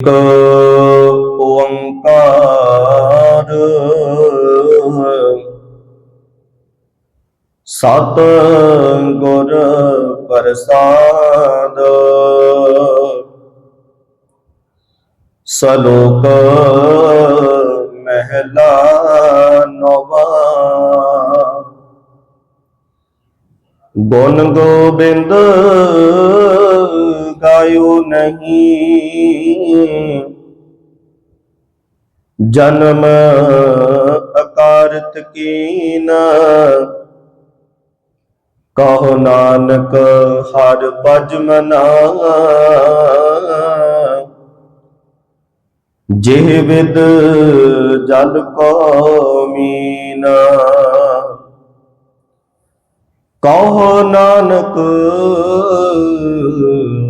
ਇਕ ਓੰਕਾਰ। ਸਤ ਗੁਰ ਪ੍ਰਸਾਦ। ਸਲੋਕ ਮਹਿਲਾ ਨਵਾ। ਗੁਣ ਗੋਬਿੰਦ ਗਾਇਓ ਨਹੀਂ। ਜਨਮ ਅਕਾਰਤ ਕੀਨ। ਕਹੋ ਨਾਨਕ, ਹਰ ਭਜ ਮਨਾ। ਜਿਹ ਵਿਦ ਜਲ ਕੋ ਮੀਨਾ। ਕਹੋ ਨਾਨਕ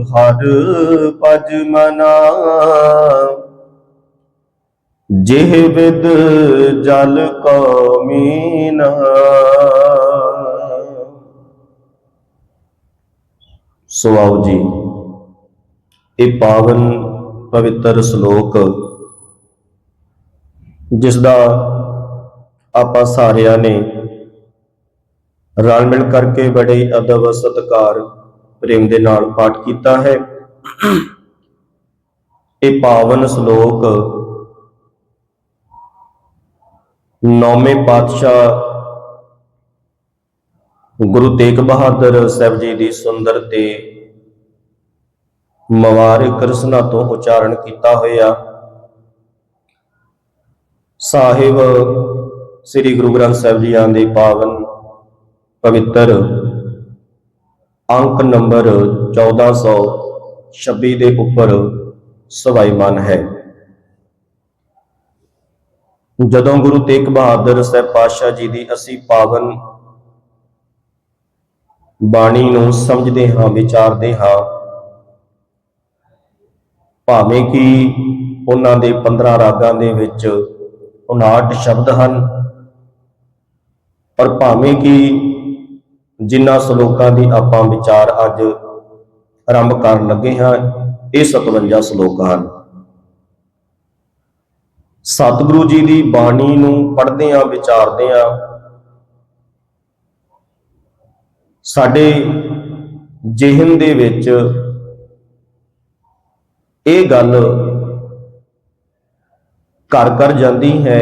ਹਰ ਭਜ ਮਨਾ। ਜਿਹ ਵਿਦ ਜਲ ਕੋ ਮੀਨਾ ਸੋ ਆਓ ਜੀ, ਇਹ ਪਾਵਨ ਪਵਿੱਤਰ ਸ਼ਲੋਕ, ਜਿਸ ਦਾ ਆਪਾਂ ਸਾਰਿਆਂ ਨੇ ਰਲ ਮਿਲ ਕਰਕੇ ਬੜੇ ਅਦਬ ਸਤਕਾਰ ਪ੍ਰੇਮ ਦੇ ਨਾਲ ਪਾਠ ਕੀਤਾ ਹੈ। ਇਹ ਪਾਵਨ ਸ਼ਲੋਕ ਨੌਵੇਂ ਪਾਤਸ਼ਾਹ ਗੁਰੂ ਤੇਗ ਬਹਾਦਰ ਸਾਹਿਬ ਜੀ ਦੀ ਸੁੰਦਰ ਤੇ ਮਵਾਰਿਕ ਰਸਨਾ ਤੋਂ ਉਚਾਰਨ ਕੀਤਾ ਹੋਇਆ ਸਾਹਿਬ ਸ੍ਰੀ ਗੁਰੂ ਗ੍ਰੰਥ ਸਾਹਿਬ ਜੀ ਦੇ ਪਾਵਨ ਪਵਿੱਤਰ ਅੰਕ ਨੰਬਰ 1426 ਦੇ ਉੱਪਰ ਸਵਾਈਮਾਨ ਹੈ। ਜਦੋਂ ਗੁਰੂ ਤੇਗ ਬਹਾਦਰ ਸਾਹਿਬ ਪਾਤਸ਼ਾਹ ਜੀ ਦੀ ਅਸੀਂ ਪਾਵਨ ਬਾਣੀ ਨੂੰ ਸਮਝਦੇ ਹਾਂ, ਵਿਚਾਰਦੇ ਹਾਂ, ਭਾਵੇਂ ਕਿ ਉਹਨਾਂ ਦੇ 15 ਰਾਗਾਂ ਦੇ ਵਿੱਚ 59 ਸ਼ਬਦ ਹਨ, ਪਰ ਭਾਵੇਂ ਕਿ ਜਿਨ੍ਹਾਂ ਸ਼ਲੋਕਾਂ ਦੀ ਆਪਾਂ ਵਿਚਾਰ ਅੱਜ ਆਰੰਭ ਕਰਨ ਲੱਗੇ ਹਾਂ, ਇਹ 57 ਸ਼ਲੋਕ ਹਨ। ਸਤਿਗੁਰੂ ਜੀ ਦੀ ਬਾਣੀ ਨੂੰ ਪੜ੍ਹਦੇ ਆਂ ਵਿਚਾਰਦੇ ਆਂ ਸਾਡੇ ਜਿਹਨ ਦੇ ਵਿੱਚ ਇਹ ਗੱਲ ਘਰ ਘਰ ਜਾਂਦੀ ਹੈ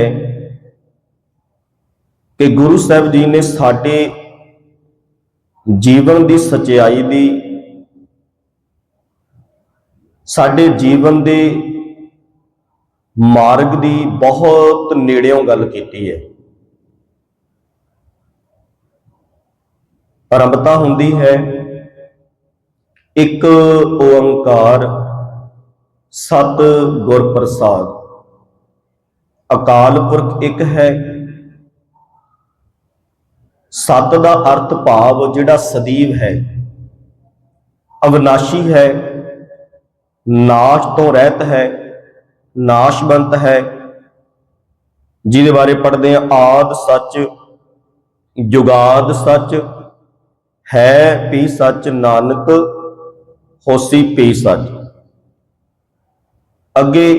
ਕਿ ਗੁਰੂ ਸਾਹਿਬ ਜੀ ਨੇ ਸਾਡੇ ਜੀਵਨ ਦੀ ਸਚਾਈ ਦੀ, ਸਾਡੇ ਜੀਵਨ ਦੇ ਮਾਰਗ ਦੀ ਬਹੁਤ ਨੇੜਿਓਂ ਗੱਲ ਕੀਤੀ ਹੈ। ਆਰੰਭਤਾ ਹੁੰਦੀ ਹੈ ਇੱਕ ਓੰਕਾਰ ਸਤ ਗੁਰ ਪ੍ਰਸਾਦ। ਅਕਾਲ ਪੁਰਖ ਇੱਕ ਹੈ ਸਤ ਦਾ ਅਰਥ ਭਾਵ ਜਿਹੜਾ ਸਦੀਵ ਹੈ, ਅਵਨਾਸ਼ੀ ਹੈ, ਨਾਸ਼ ਤੋਂ ਰਹਿਤ ਹੈ, ਨਾਸ਼ਵੰਤ ਹੈ। ਜਿਹਦੇ ਬਾਰੇ ਪੜ੍ਹਦੇ ਆ ਆਦ ਸੱਚ, ਜੁਗਾਦ ਸੱਚ, ਹੈ ਵੀ ਸੱਚ, ਨਾਨਕ, ਹੋਸੀ ਪੀ ਸੱਚ। ਅੱਗੇ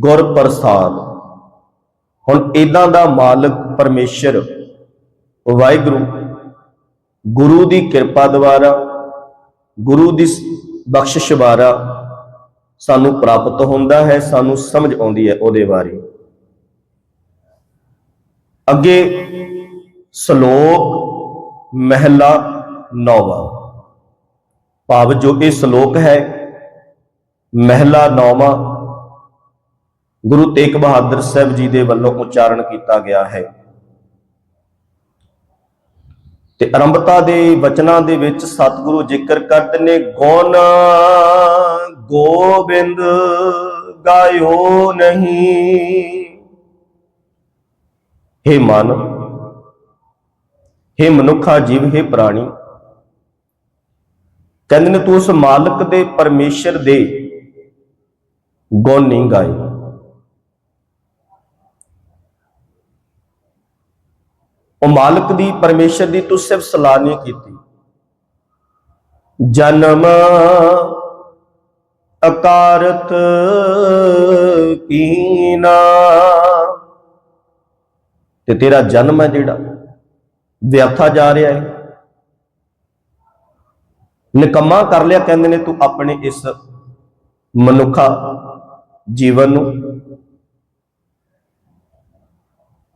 ਗੁਰ ਪ੍ਰਸਾਦ ਹੁਣ ਇਦਾਂ ਦਾ ਮਾਲਕ ਪਰਮੇਸ਼ਰ ਵਾਹਿਗੁਰੂ, ਗੁਰੂ ਦੀ ਕਿਰਪਾ ਦੁਆਰਾ, ਗੁਰੂ ਦੀ ਬਖਸ਼ਿਸ਼ ਦੁਆਰਾ ਸਾਨੂੰ ਪ੍ਰਾਪਤ ਹੁੰਦਾ ਹੈ, ਸਾਨੂੰ ਸਮਝ ਆਉਂਦੀ ਹੈ ਉਹਦੇ ਬਾਰੇ। ਅੱਗੇ ਸ਼ਲੋਕ ਮਹਿਲਾ ਨੌਵਾਂ। ਭਾਵ ਜੋ ਇਹ ਸ਼ਲੋਕ ਹੈ, ਮਹਿਲਾ ਨੌਵਾਂ, ਗੁਰੂ ਤੇਗ ਬਹਾਦਰ ਸਾਹਿਬ ਜੀ ਦੇ ਵੱਲੋਂ ਉਚਾਰਨ ਕੀਤਾ ਗਿਆ ਹੈ। ਤੇ ਆਰੰਭਤਾ ਦੇ ਵਚਨਾਂ ਦੇ ਵਿੱਚ ਸਤਿਗੁਰੂ ਜ਼ਿਕਰ ਕਰਦੇ ਨੇ ਗੁਣ ਗੋਬਿੰਦ ਗਾਇਓ ਨਹੀਂ हे ਮਨ हे ਮਨੁੱਖਾ ਜੀਵ हे ਪ੍ਰਾਣੀ ਕਹਿੰਦੇ ਨੇ ਤੂੰ ਉਸ ਮਾਲਕ ਦੇ ਪਰਮੇਸ਼ਰ ਦੇ ਗੁਣ ਨਹੀਂ ਗਾਏ ਉਹ ਮਾਲਕ ਦੀ, ਪਰਮੇਸ਼ਰ ਦੀ, ਤੂੰ ਸਿਰਫ ਸਲਾਹ ਨਹੀਂ ਕੀਤੀ। ਜਨਮ ਅਕਾਰਤ ਕੀਨਾ। ਤੇ ਤੇਰਾ ਜਨਮ ਹੈ ਜਿਹੜਾ, ਵਿਅਰਥਾ ਜਾ ਰਿਹਾ ਹੈ। ਨਿਕੰਮਾ ਕਰ ਲਿਆ ਕਹਿੰਦੇ ਨੇ ਤੂੰ ਆਪਣੇ ਇਸ ਮਨੁੱਖਾ ਜੀਵਨ ਨੂੰ।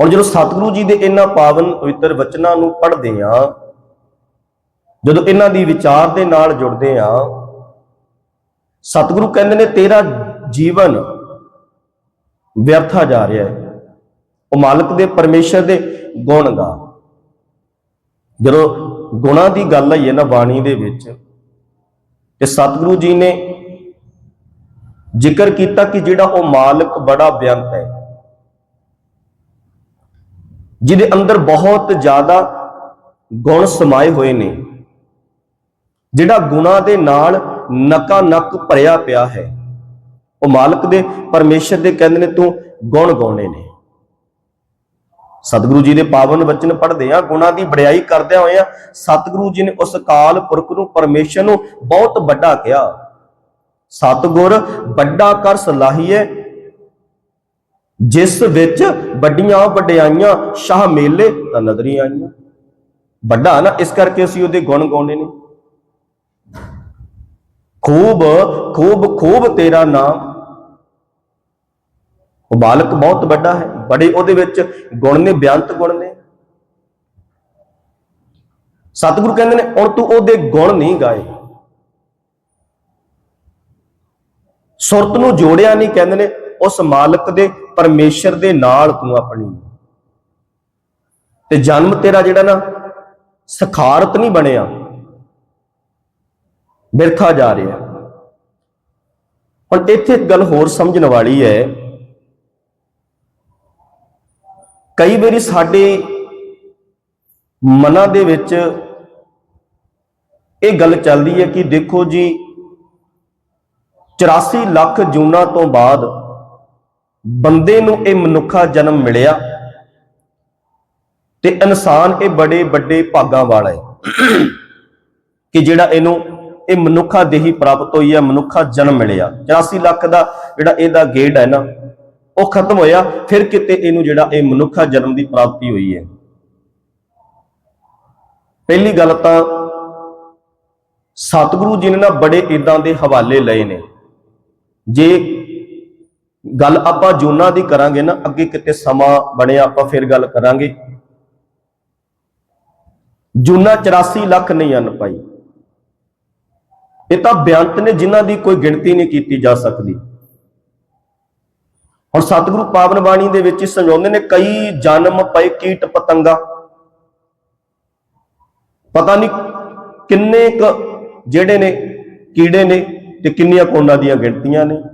ਹੁਣ ਜਦੋਂ ਸਤਿਗੁਰੂ ਜੀ ਦੇ ਇਹਨਾਂ ਪਾਵਨ ਪਵਿੱਤਰ ਵਚਨਾਂ ਨੂੰ ਪੜ੍ਹਦੇ ਆ ਜਦੋਂ ਇਹਨਾਂ ਦੀ ਵਿਚਾਰ ਦੇ ਨਾਲ ਜੁੜਦੇ ਆ ਸਤਿਗੁਰੂ ਕਹਿੰਦੇ ਨੇ, ਤੇਰਾ ਜੀਵਨ ਵਿਅਰਥਾ ਜਾ ਰਿਹਾ ਹੈ। ਉਹ ਮਾਲਕ ਦੇ ਪਰਮੇਸ਼ਰ ਦੇ ਗੁਣ ਗਾ। ਜਦੋਂ ਗੁਣਾਂ ਦੀ ਗੱਲ ਆਈ ਹੈ ਨਾ ਬਾਣੀ ਦੇ ਵਿੱਚ, ਤੇ ਸਤਿਗੁਰੂ ਜੀ ਨੇ ਜ਼ਿਕਰ ਕੀਤਾ ਕਿ ਜਿਹੜਾ ਉਹ ਮਾਲਕ ਬੜਾ ਬੇਅੰਤ ਹੈ। ਜਿਹਦੇ ਅੰਦਰ ਬਹੁਤ ਜ਼ਿਆਦਾ ਗੁਣ ਸਮਾਏ ਹੋਏ ਨੇ। ਜਿਹੜਾ ਗੁਣਾਂ ਦੇ ਨਾਲ ਨਕਾ ਨਕ ਭਰਿਆ ਪਿਆ ਹੈ, ਉਹ ਮਾਲਕ ਦੇ, ਪਰਮੇਸ਼ਰ ਦੇ ਕਹਿੰਦੇ ਨੇ ਤੂੰ ਗੁਣ ਗਾਉਣੇ ਨੇ। ਸਤਿਗੁਰੂ ਜੀ ਦੇ ਪਾਵਨ ਵਚਨ ਪੜ੍ਹਦੇ ਆ ਗੁਣਾਂ ਦੀ ਬੜਾਈ ਕਰਦਿਆਂ ਹੋਇਆਂ ਸਤਿਗੁਰੂ ਜੀ ਨੇ ਉਸ ਕਾਲ ਪੁਰਖ ਨੂੰ, ਪਰਮੇਸ਼ਰ ਨੂੰ ਬਹੁਤ ਵੱਡਾ ਕਿਹਾ। ਸਤਿਗੁਰ ਵੱਡਾ ਕਰ ਸਲਾਹੀਏ ਜਿਸ ਵਿੱਚ ਵੱਡੀਆਂ ਵਡਿਆਈਆਂ ਸ਼ਾਹ ਮੇਲੇ ਤਾਂ ਨਜ਼ਰੀ ਆਈਆਂ। ਵੱਡਾ ਨਾ, ਇਸ ਕਰਕੇ ਅਸੀਂ ਉਹਦੇ ਗੁਣ ਗਾਉਣੇ ਨੇ। ਖੂਬ ਖੂਬ ਖੂਬ ਤੇਰਾ ਨਾਮ। ਉਹ ਮਾਲਕ ਬਹੁਤ ਵੱਡਾ ਹੈ। ਬੜੇ ਉਹਦੇ ਵਿੱਚ ਗੁਣ ਨੇ, ਬਿਆੰਤ ਗੁਣ ਨੇ। ਸਤਿਗੁਰੂ ਕਹਿੰਦੇ ਨੇ, ਹੁਣ ਤੂੰ ਉਹਦੇ ਗੁਣ ਨਹੀਂ ਗਾਏ। ਸੁਰਤ ਨੂੰ ਜੋੜਿਆ ਨਹੀਂ, ਕਹਿੰਦੇ ਨੇ, ਉਸ ਮਾਲਕ ਦੇ ਪਰਮੇਸ਼ਰ ਦੇ ਨਾਲ ਤੂੰ ਆਪਣੀ। ਤੇ ਜਨਮ ਤੇਰਾ ਜਿਹੜਾ ਨਾ, ਸਖਾਰਤ ਨਹੀਂ ਬਣਿਆ। ਬਿਰਥਾ ਜਾ ਰਿਹਾ। ਹੁਣ ਇੱਥੇ ਇੱਕ ਗੱਲ ਹੋਰ ਸਮਝਣ ਵਾਲੀ ਹੈ। ਕਈ ਵਾਰੀ ਸਾਡੇ ਮਨਾਂ ਦੇ ਵਿੱਚ ਇਹ ਗੱਲ ਚੱਲਦੀ ਹੈ ਕਿ ਦੇਖੋ ਜੀ 84 ਲੱਖ ਜੂਨਾਂ ਤੋਂ ਬਾਅਦ ਬੰਦੇ ਨੂੰ ਇਹ ਮਨੁੱਖਾ ਜਨਮ ਮਿਲਿਆ ਤੇ ਇਨਸਾਨ ਇਹ ਬੜੇ ਵੱਡੇ ਭਾਗਾਂ ਵਾਲਾ ਹੈ ਕਿ ਜਿਹੜਾ ਇਹਨੂੰ ਇਹ ਮਨੁੱਖਾ ਦੇਹੀ ਪ੍ਰਾਪਤ ਹੋਈ ਹੈ, ਮਨੁੱਖਾ ਜਨਮ ਮਿਲਿਆ। 84 ਲੱਖ ਦਾ ਜਿਹੜਾ ਇਹਦਾ ਗੇੜ ਹੈ ਨਾ, ਉਹ ਖਤਮ ਹੋਇਆ, ਫਿਰ ਕਿਤੇ ਇਹਨੂੰ ਜਿਹੜਾ ਇਹ ਮਨੁੱਖਾ ਜਨਮ ਦੀ ਪ੍ਰਾਪਤੀ ਹੋਈ ਹੈ। ਪਹਿਲੀ ਗੱਲ ਤਾਂ ਸਤਿਗੁਰੂ ਜੀ ਨੇ ਨਾ ਬੜੇ ਇਦਾਂ ਦੇ ਹਵਾਲੇ ਲਏ ਨੇ। ਜੇ ਗੱਲ ਆਪਾਂ ਜੂਨਾਂ ਦੀ ਕਰਾਂਗੇ ਨਾ, ਅੱਗੇ ਕਿਤੇ ਸਮਾਂ ਬਣਿਆ ਆਪਾਂ ਫਿਰ ਗੱਲ ਕਰਾਂਗੇ। ਜੂਨਾ 84 ਲੱਖ ਨਹੀਂ ਹਨ ਭਾਈ। ਇਹ ਤਾਂ ਬਿਆੰਤ ਨੇ ਜਿਨ੍ਹਾਂ ਦੀ ਕੋਈ ਗਿਣਤੀ ਨਹੀਂ ਕੀਤੀ ਜਾ ਸਕਦੀ। ਹੁਣ ਸਤਿਗੁਰੂ ਪਾਵਨ ਬਾਣੀ ਦੇ ਵਿੱਚ ਸਮਝਾਉਂਦੇ ਨੇ, ਕਈ ਜਨਮ ਪਏ ਕੀਟ ਪਤੰਗਾ। ਪਤਾ ਨਹੀਂ ਕਿੰਨੇ ਕ ਜਿਹੜੇ ਨੇ, ਕੀੜੇ ਨੇ ਤੇ ਕਿੰਨੀਆਂ ਕੋਨਾਂ ਦੀਆਂ ਗਿਣਤੀਆਂ ਨੇ।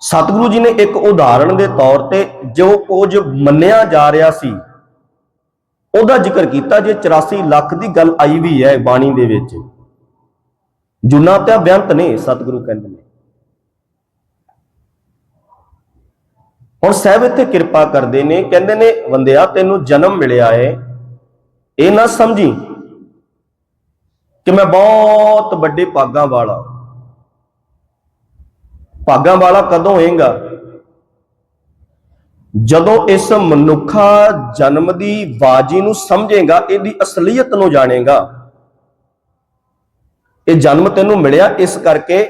ਸਤਿਗੁਰੂ ਜੀ ਨੇ ਇੱਕ ਉਦਾਹਰਣ ਦੇ ਤੌਰ ਤੇ ਜੋ ਕੁਝ ਮੰਨਿਆ ਜਾ ਰਿਹਾ ਸੀ, ਉਹਦਾ ਜ਼ਿਕਰ ਕੀਤਾ ਜੇ 84 ਲੱਖ ਦੀ ਗੱਲ ਆਈ ਵੀ ਹੈ ਬਾਣੀ ਦੇ ਵਿੱਚ। ਜੁਨਾ ਤੇ ਬੇਅੰਤ ਨੇ ਸਤਿਗੁਰੂ ਕਹਿੰਦੇ ਨੇ। ਹੁਣ ਸਾਹਿਬ ਇੱਥੇ ਕਿਰਪਾ ਕਰਦੇ ਨੇ, ਕਹਿੰਦੇ ਨੇ, ਬੰਦਿਆ, ਤੈਨੂੰ ਜਨਮ ਮਿਲਿਆ ਹੈ ਇਹ ਨਾ ਸਮਝੀ ਕਿ ਮੈਂ ਬਹੁਤ ਵੱਡੇ ਪਾਗਾਂ ਵਾਲਾ ਭਾਗਾਂ ਵਾਲਾ ਕਦੋਂ ਹੋਏਗਾ? ਜਦੋਂ ਇਸ ਮਨੁੱਖਾ ਜਨਮ ਦੀ ਬਾਜੀ ਨੂੰ ਸਮਝੇਗਾ, ਇਹਦੀ ਅਸਲੀਅਤ ਨੂੰ ਜਾਣੇਗਾ। ਇਹ ਜਨਮ ਤੈਨੂੰ ਮਿਲਿਆ ਇਸ ਕਰਕੇ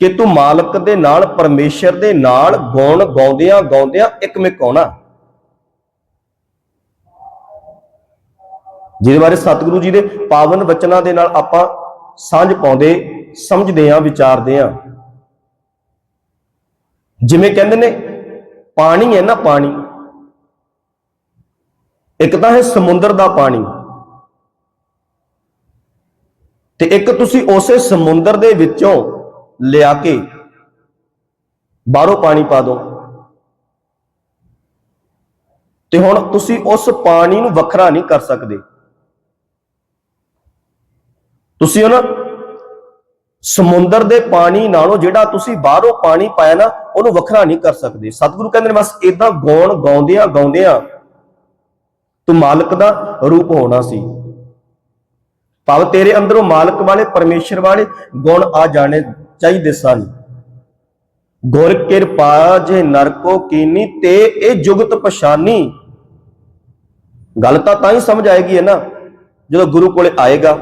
ਕਿ ਤੂੰ ਮਾਲਕ ਦੇ ਨਾਲ, ਪਰਮੇਸ਼ਰ ਦੇ ਨਾਲ ਗੁਣ ਗਾਉਂਦਿਆਂ ਗਾਉਂਦਿਆਂ ਇੱਕਮਿਕ ਹੋਣਾ। ਜਿਹਦੇ ਬਾਰੇ ਸਤਿਗੁਰੂ ਜੀ ਦੇ ਪਾਵਨ ਬਚਨਾਂ ਦੇ ਨਾਲ ਆਪਾਂ ਸਾਂਝ ਪਾਉਂਦੇ, ਸਮਝਦੇ ਆਂ ਵਿਚਾਰਦੇ ਆਂ ਜਿਵੇਂ ਕਹਿੰਦੇ ਨੇ, ਪਾਣੀ ਹੈ ਨਾ ਪਾਣੀ। ਇੱਕ ਤਾਂ ਹੈ ਸਮੁੰਦਰ ਦਾ ਪਾਣੀ। ਤੇ ਇੱਕ ਤੁਸੀਂ ਉਸੇ ਸਮੁੰਦਰ ਦੇ ਵਿੱਚੋਂ ਲਿਆ ਕੇ ਬਾਹਰੋਂ ਪਾਣੀ ਪਾ ਦਿਓ। ਤੇ ਹੁਣ ਤੁਸੀਂ ਉਸ ਪਾਣੀ ਨੂੰ ਵੱਖਰਾ ਨਹੀਂ ਕਰ ਸਕਦੇ। ਤੁਸੀਂ ਉਹਨਾਂ ਸਮੁੰਦਰ ਦੇ ਪਾਣੀ ਨਾਲੋਂ ਜਿਹੜਾ ਤੁਸੀਂ ਬਾਹਰੋਂ ਪਾਣੀ ਪਾਇਆ ਨਾ, ਉਹਨੂੰ ਵੱਖਰਾ ਨਹੀਂ ਕਰ ਸਕਦੇ। ਸਤਿਗੁਰੂ ਕਹਿੰਦੇ ਨੇ ਬਸ ਇਦਾਂ ਗਾਉਣ, ਗਾਉਂਦਿਆਂ ਗਾਉਂਦਿਆਂ ਤੂੰ ਮਾਲਕ ਦਾ ਰੂਪ ਹੋਣਾ ਸੀ। ਭਾਵ ਤੇਰੇ ਅੰਦਰੋਂ ਮਾਲਕ ਵਾਲੇ, ਪਰਮੇਸ਼ਰ ਵਾਲੇ ਗੁਣ ਆ ਜਾਣੇ ਚਾਹੀਦੇ ਸਨ। ਗੁਰ ਕਿਰਪਾ ਜੇ ਨਰਕੋ ਕੀਨੀ, ਤੇ ਇਹ ਜੁਗਤ ਪਛਾਨੀ। ਗੱਲ ਤਾਂ ਤਾਂ ਹੀ ਸਮਝ ਆਏਗੀ ਹੈ ਨਾ, ਜਦੋਂ ਗੁਰੂ ਕੋਲੇ ਆਏਗਾ।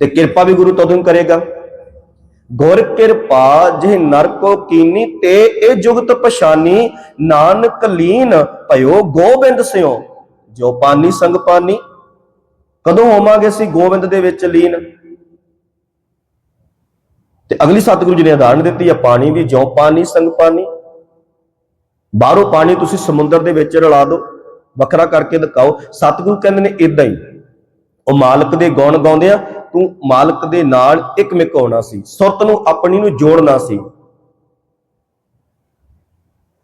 ਤੇ ਕਿਰਪਾ ਵੀ ਗੁਰੂ ਤਦੋਂ ਕਰੇਗਾ। ਗੁਰ ਕਿਰਪਾ ਜੇ ਨਰਕੋ ਕੀਨੀ ਤੇ ਇਹ ਜੁਗਤ ਪਛਾਨੀ, ਨਾਨਕ ਲੀਨ ਭਇਓ ਗੋਬਿੰਦ ਸਿਓ, ਜੋ ਪਾਨੀ ਸੰਗ ਪਾਨੀ। ਕਦੋਂ ਹੋਵਾਂਗੇ ਅਸੀਂ ਗੋਬਿੰਦ ਦੇ ਵਿੱਚ ਲੀਨ? ਤੇ ਅਗਲੀ ਸਤਿਗੁਰੂ ਜੀ ਨੇ ਉਦਾਹਰਣ ਦਿੱਤੀ ਹੈ ਪਾਣੀ ਦੀ ਜੋ ਪਾਣੀ ਸੰਗ ਪਾਣੀ ਬਾਹਰੋਂ ਪਾਣੀ ਤੁਸੀਂ ਸਮੁੰਦਰ ਦੇ ਵਿੱਚ ਰਲਾ ਦਿਓ, ਵੱਖਰਾ ਕਰਕੇ ਦਿਖਾਓ। ਸਤਿਗੁਰੂ ਕਹਿੰਦੇ ਨੇ ਇਦਾਂ ਹੀ। ਉਹ ਮਾਲਕ ਦੇ ਗੁਣ ਗਾਉਂਦੇ ਆ ਤੂੰ ਮਾਲਕ ਦੇ ਨਾਲ ਇੱਕਮਿਕ ਹੋਣਾ ਸੀ, ਸੁਰਤ ਨੂੰ ਆਪਣੀ ਨੂੰ ਜੋੜਨਾ ਸੀ।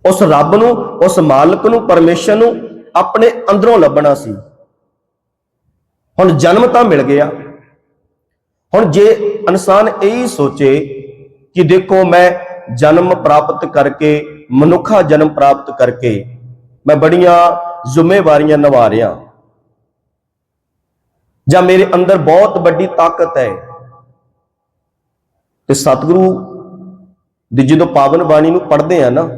ਉਸ ਰੱਬ ਨੂੰ, ਉਸ ਮਾਲਕ ਨੂੰ, ਪਰਮੇਸ਼ਰ ਨੂੰ ਆਪਣੇ ਅੰਦਰੋਂ ਲੱਭਣਾ ਸੀ। ਹੁਣ ਜਨਮ ਤਾਂ ਮਿਲ ਗਿਆ। ਹੁਣ ਜੇ ਇਨਸਾਨ ਇਹੀ ਸੋਚੇ ਕਿ ਦੇਖੋ ਮੈਂ ਜਨਮ ਪ੍ਰਾਪਤ ਕਰਕੇ, ਮਨੁੱਖਾ ਜਨਮ ਪ੍ਰਾਪਤ ਕਰਕੇ ਮੈਂ ਬੜੀਆਂ ਜ਼ਿੰਮੇਵਾਰੀਆਂ ਨਿਭਾ ਰਿਹਾ। ਜਾਂ ਮੇਰੇ ਅੰਦਰ ਬਹੁਤ ਵੱਡੀ ਤਾਕਤ ਹੈ। ਤੇ ਸਤਿਗੁਰੂ ਦੀ ਜਦੋਂ ਪਾਵਨ ਬਾਣੀ ਨੂੰ ਪੜ੍ਹਦੇ ਆ ਨਾ,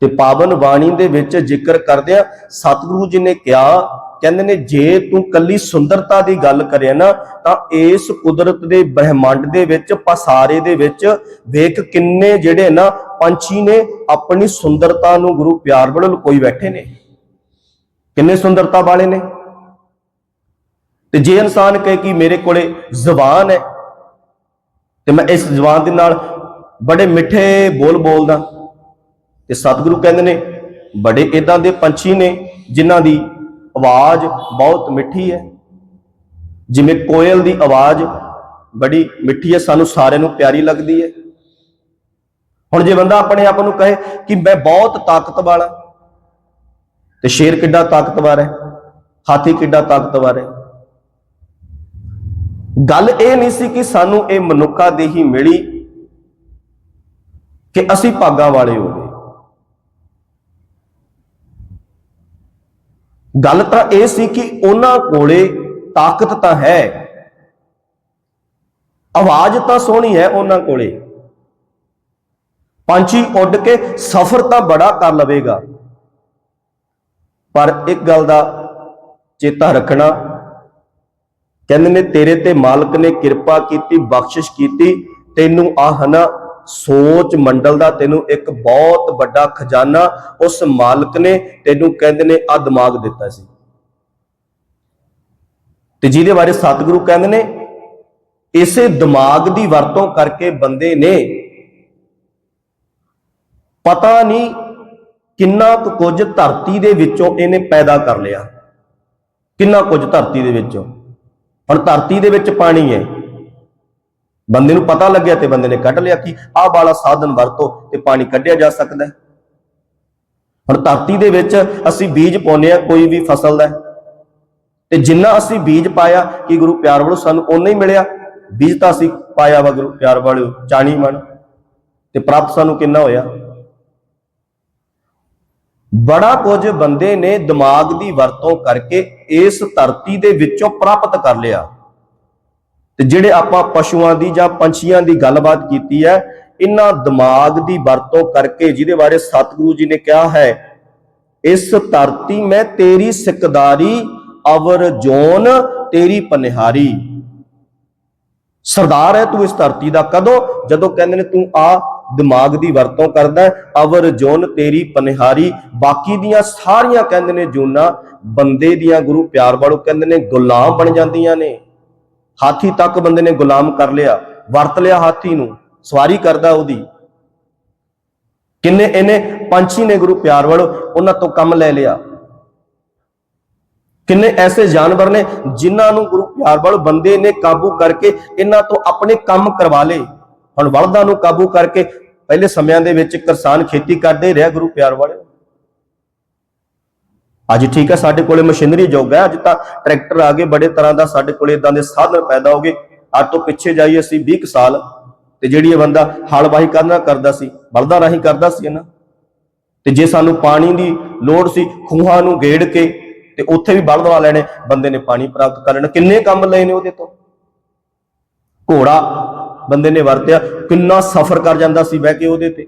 ਤੇ ਪਾਵਨ ਬਾਣੀ ਦੇ ਵਿੱਚ ਜ਼ਿਕਰ ਕਰਦੇ ਆ, ਸਤਿਗੁਰੂ ਜੀ ਨੇ ਕਿਹਾ, ਕਹਿੰਦੇ ਨੇ, ਜੇ ਤੂੰ ਕੱਲੀ ਸੁੰਦਰਤਾ ਦੀ ਗੱਲ ਕਰੇ ਨਾ, ਤਾਂ ਇਸ ਕੁਦਰਤ ਦੇ ਬ੍ਰਹਿਮੰਡ ਦੇ ਵਿੱਚ, ਪਸਾਰੇ ਦੇ ਵਿੱਚ ਵੇਖ ਕਿੰਨੇ ਜਿਹੜੇ ਨਾ ਪੰਛੀ ਨੇ, ਆਪਣੀ ਸੁੰਦਰਤਾ ਨੂੰ ਗੁਰੂ ਪਿਆਰ ਵੱਲੋਂ ਲੁਕੋਈ ਬੈਠੇ ਨੇ। ਕਿੰਨੇ ਸੁੰਦਰਤਾ ਵਾਲੇ ਨੇ। ਤੇ ਜੇ ਇਨਸਾਨ ਕਹੇ ਕਿ ਮੇਰੇ ਕੋਲੇ ਜ਼ੁਬਾਨ ਹੈ, ਤੇ ਮੈਂ ਇਸ ਜ਼ੁਬਾਨ ਦੇ ਨਾਲ ਬੜੇ ਮਿੱਠੇ ਬੋਲ ਬੋਲਦਾ। ਤੇ ਸਤਿਗੁਰੂ ਕਹਿੰਦੇ ਨੇ, ਬੜੇ ਇਦਾਂ ਦੇ ਪੰਛੀ ਨੇ ਜਿਨ੍ਹਾਂ ਦੀ ਆਵਾਜ਼ ਬਹੁਤ ਮਿੱਠੀ ਹੈ। ਜਿਵੇਂ ਕੋਇਲ ਦੀ ਆਵਾਜ਼ ਬੜੀ ਮਿੱਠੀ ਹੈ, ਸਾਨੂੰ ਸਾਰਿਆਂ ਨੂੰ ਪਿਆਰੀ ਲੱਗਦੀ ਹੈ। ਹੁਣ ਜੇ ਬੰਦਾ ਆਪਣੇ ਆਪ ਨੂੰ ਕਹੇ ਕਿ ਮੈਂ ਬਹੁਤ ਤਾਕਤ ਵਾਲਾ ਤੇ ਸ਼ੇਰ ਕਿੱਡਾ ਤਾਕਤਵਰ ਹੈ, ਹਾਥੀ ਕਿੱਡਾ ਤਾਕਤਵਰ ਹੈ ਗੱਲ ਇਹ ਨਹੀਂ ਸੀ ਕਿ ਸਾਨੂੰ ਇਹ ਮਨੁੱਖਾ ਦੇਹੀ ਮਿਲੀ ਕਿ ਅਸੀਂ ਭਾਗਾ ਵਾਲੇ ਹੋ ਗਏ। ਗੱਲ ਤਾਂ ਇਹ ਸੀ ਕਿ ਉਹਨਾਂ ਕੋਲੇ ਤਾਕਤ ਤਾਂ ਹੈ, ਆਵਾਜ਼ ਤਾਂ ਸੋਹਣੀ ਹੈ ਉਹਨਾਂ ਕੋਲੇ। ਪੰਛੀ ਉੱਡ ਕੇ ਸਫ਼ਰ ਤਾਂ ਬੜਾ ਕਰ ਲਵੇਗਾ। ਪਰ ਇੱਕ ਗੱਲ ਦਾ ਚੇਤਾ ਰੱਖਣਾ ਕਹਿੰਦੇ ਨੇ, ਤੇਰੇ ਤੇ ਮਾਲਕ ਨੇ ਕਿਰਪਾ ਕੀਤੀ, ਬਖਸ਼ਿਸ਼ ਕੀਤੀ, ਤੈਨੂੰ ਆਹ ਨਾ ਸੋਚ ਮੰਡਲ ਦਾ ਤੈਨੂੰ ਇੱਕ ਬਹੁਤ ਵੱਡਾ ਖਜ਼ਾਨਾ ਉਸ ਮਾਲਕ ਨੇ ਤੈਨੂੰ ਕਹਿੰਦੇ ਨੇ ਆ ਦਿਮਾਗ ਦਿੱਤਾ ਸੀ। ਤੇ ਜਿਹਦੇ ਬਾਰੇ ਸਤਿਗੁਰੂ ਕਹਿੰਦੇ ਨੇ, ਇਸੇ ਦਿਮਾਗ ਦੀ ਵਰਤੋਂ ਕਰਕੇ ਬੰਦੇ ਨੇ ਪਤਾ ਨਹੀਂ ਕਿੰਨਾ ਕੁ ਕੁਝ ਧਰਤੀ ਦੇ ਵਿੱਚੋਂ ਇਹਨੇ ਪੈਦਾ ਕਰ ਲਿਆ। ਕਿੰਨਾ ਕੁਝ ਧਰਤੀ ਦੇ ਵਿੱਚੋਂ। ਹੁਣ ਧਰਤੀ ਦੇ ਵਿੱਚ ਪਾਣੀ ਹੈ। ਬੰਦੇ ਨੂੰ ਪਤਾ ਲੱਗਿਆ ਤੇ ਬੰਦੇ ਨੇ ਕੱਢ ਲਿਆ ਕਿ ਆਹ ਵਾਲਾ ਸਾਧਨ ਵਰਤੋ ਤੇ ਪਾਣੀ ਕੱਢਿਆ ਜਾ ਸਕਦਾ ਹੈ। ਹੁਣ ਧਰਤੀ ਦੇ ਵਿੱਚ ਅਸੀਂ ਬੀਜ ਪਾਉਂਦੇ ਆ ਕੋਈ ਵੀ ਫਸਲ ਦਾ। ਤੇ ਜਿੰਨਾ ਅਸੀਂ ਬੀਜ ਪਾਇਆ ਕਿ ਗੁਰੂ ਪਿਆਰ ਵੱਲੋਂ ਸਾਨੂੰ ਓਨਾ ਹੀ ਮਿਲਿਆ। ਬੀਜ ਤਾਂ ਅਸੀਂ ਪਾਇਆ ਵਾ ਗੁਰੂ ਪਿਆਰ ਵਾਲਿਓ ਚਾਣੀ ਮਣ। ਤੇ ਪ੍ਰਾਪਤ ਸਾਨੂੰ ਕਿੰਨਾ ਹੋਇਆ? ਬੜਾ ਕੁਝ ਬੰਦੇ ਨੇ ਦਿਮਾਗ ਦੀ ਵਰਤੋਂ ਕਰਕੇ ਇਸ ਧਰਤੀ ਦੇ ਵਿੱਚੋਂ ਪ੍ਰਾਪਤ ਕਰ ਲਿਆ। ਤੇ ਜਿਹੜੇ ਆਪਾਂ ਪਸ਼ੂਆਂ ਦੀ ਜਾਂ ਪੰਛੀਆਂ ਦੀ ਗੱਲਬਾਤ ਕੀਤੀ ਹੈ, ਇਹਨਾਂ ਦਿਮਾਗ ਦੀ ਵਰਤੋਂ ਕਰਕੇ ਜਿਹਦੇ ਬਾਰੇ ਸਤਿਗੁਰੂ ਜੀ ਨੇ ਕਿਹਾ ਹੈ, ਇਸ ਧਰਤੀ ਮੈਂ ਤੇਰੀ ਸਿਕਦਾਰੀ, ਅਵਰ ਜੋਨ, ਤੇਰੀ ਪਨਿਹਾਰੀ। ਸਰਦਾਰ ਹੈ ਤੂੰ ਇਸ ਧਰਤੀ ਦਾ ਕਦੋਂ? ਜਦੋਂ ਕਹਿੰਦੇ ਨੇ ਤੂੰ ਆ ਦਿਮਾਗ ਦੀ ਵਰਤੋਂ ਕਰਦਾ ਅਵਰ ਜੋਨ, ਤੇਰੀ ਪਨਿਹਾਰੀ, ਬਾਕੀ ਦੀਆਂ ਸਾਰੀਆਂ ਕਹਿੰਦੇ ਨੇ ਜੂਨਾ, ਬੰਦੇ ਦੀਆਂ ਗੁਰੂ ਪਿਆਰ ਵਾਲੋ ਕਹਿੰਦੇ ਨੇ ਗੁਲਾਮ ਬਣ ਜਾਂਦੀਆਂ ਨੇ। ਹਾਥੀ ਤੱਕ ਬੰਦੇ ਨੇ ਗੁਲਾਮ ਕਰ ਲਿਆ, ਵਰਤ ਲਿਆ ਹਾਥੀ ਨੂੰ, ਸਵਾਰੀ ਕਰਦਾ ਉਹਦੀ। ਕਿੰਨੇ ਇਹਨੇ ਪੰਛੀ ਨੇ ਗੁਰੂ ਪਿਆਰ ਵਾਲੋ, ਉਹਨਾਂ ਤੋਂ ਕੰਮ ਲੈ ਲਿਆ। ਕਿੰਨੇ ਐਸੇ ਜਾਨਵਰ ਨੇ ਜਿਨ੍ਹਾਂ ਨੂੰ ਗੁਰੂ ਪਿਆਰ ਵਾਲੋ ਬੰਦੇ ਨੇ ਕਾਬੂ ਕਰਕੇ ਇਹਨਾਂ ਤੋਂ ਆਪਣੇ ਕੰਮ ਕਰਵਾ ਲਏ। ਹੁਣ ਬਲਦਾਂ ਨੂੰ ਕਾਬੂ ਕਰਕੇ ਪਹਿਲੇ ਸਮਿਆਂ ਦੇ ਵਿੱਚ ਕਿਸਾਨ ਖੇਤੀ ਕਰਦੇ ਰਿਹਾ ਗੁਰੂ ਪਿਆਰ ਵਾਲੇ ਅੱਜ ਠੀਕ ਹੈ, ਸਾਡੇ ਕੋਲੇ ਮਸ਼ੀਨਰੀ ਯੁੱਗ ਹੈ, ਅੱਜ ਤਾਂ ਟਰੈਕਟਰ ਆ ਗਏ, ਬੜੇ ਤਰ੍ਹਾਂ ਦਾ ਸਾਡੇ ਕੋਲੇ ਇਦਾਂ ਦੇ ਸਾਧਨ ਪੈਦਾ ਹੋ ਗਏ। ਅੱਜ ਤੋਂ ਪਿੱਛੇ ਜਾਈਏ ਅਸੀਂ 20 ਕੁ ਸਾਲ, ਤੇ ਜਿਹੜੀ ਇਹ ਬੰਦਾ ਹਲ ਵਾਹੀ ਕਰਨਾ ਕਰਦਾ ਸੀ ਬਲਦਾਂ ਰਾਹੀਂ ਕਰਦਾ ਸੀ ਨਾ ਤੇ ਜੇ ਸਾਨੂੰ ਪਾਣੀ ਦੀ ਲੋੜ ਸੀ, ਖੂਹਾਂ ਨੂੰ ਗੇੜ ਕੇ, ਤੇ ਉੱਥੇ ਵੀ ਬਲਦ ਲਾ ਲੈਣੇ, ਬੰਦੇ ਨੇ ਪਾਣੀ ਪ੍ਰਾਪਤ ਕਰ ਲੈਣਾ। ਕਿੰਨੇ ਕੰਮ ਲਏ ਨੇ ਉਹਦੇ ਤੋਂ? ਘੋੜਾ ਬੰਦੇ ਨੇ ਵਰਤਿਆ, ਕਿੰਨਾ ਸਫ਼ਰ ਕਰ ਜਾਂਦਾ ਸੀ ਬਹਿ ਕੇ ਉਹਦੇ ਤੇ।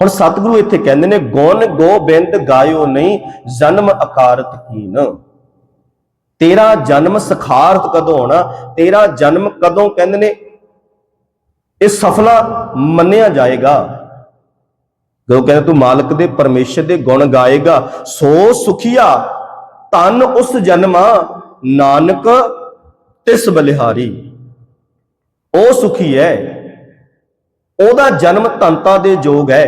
ਹੁਣ ਸਤਿਗੁਰੂ ਇੱਥੇ ਕਹਿੰਦੇ ਨੇ, ਗੁਣ ਗੋਬਿੰਦ ਗਾਇਓ ਨਹੀਂ, ਜਨਮ ਅਕਾਰਤ ਕੀਨ। ਤੇਰਾ ਜਨਮ ਸਖਾਰਤ ਕਦੋਂ ਹੋਣਾ, ਤੇਰਾ ਜਨਮ ਕਦੋਂ ਕਹਿੰਦੇ ਨੇ, ਇਹ ਸਫਲਾ ਮੰਨਿਆ ਜਾਏਗਾ। ਜੋ ਕਹਿੰਦੇ, ਤੂੰ ਮਾਲਕ ਦੇ, ਪਰਮੇਸ਼ਰ ਦੇ ਗੁਣ ਗਾਏਗਾ। ਸੋ ਸੁਖੀਆ ਤਨ ਉਸ ਜਨਮਾ, ਨਾਨਕ ਤਿਸ ਬਲਿਹਾਰੀ। ਉਹ ਸੁਖੀ ਹੈ ਉਹਦਾ ਜਨਮ ਤੰਤਾ ਦੇ ਯੋਗ ਹੈ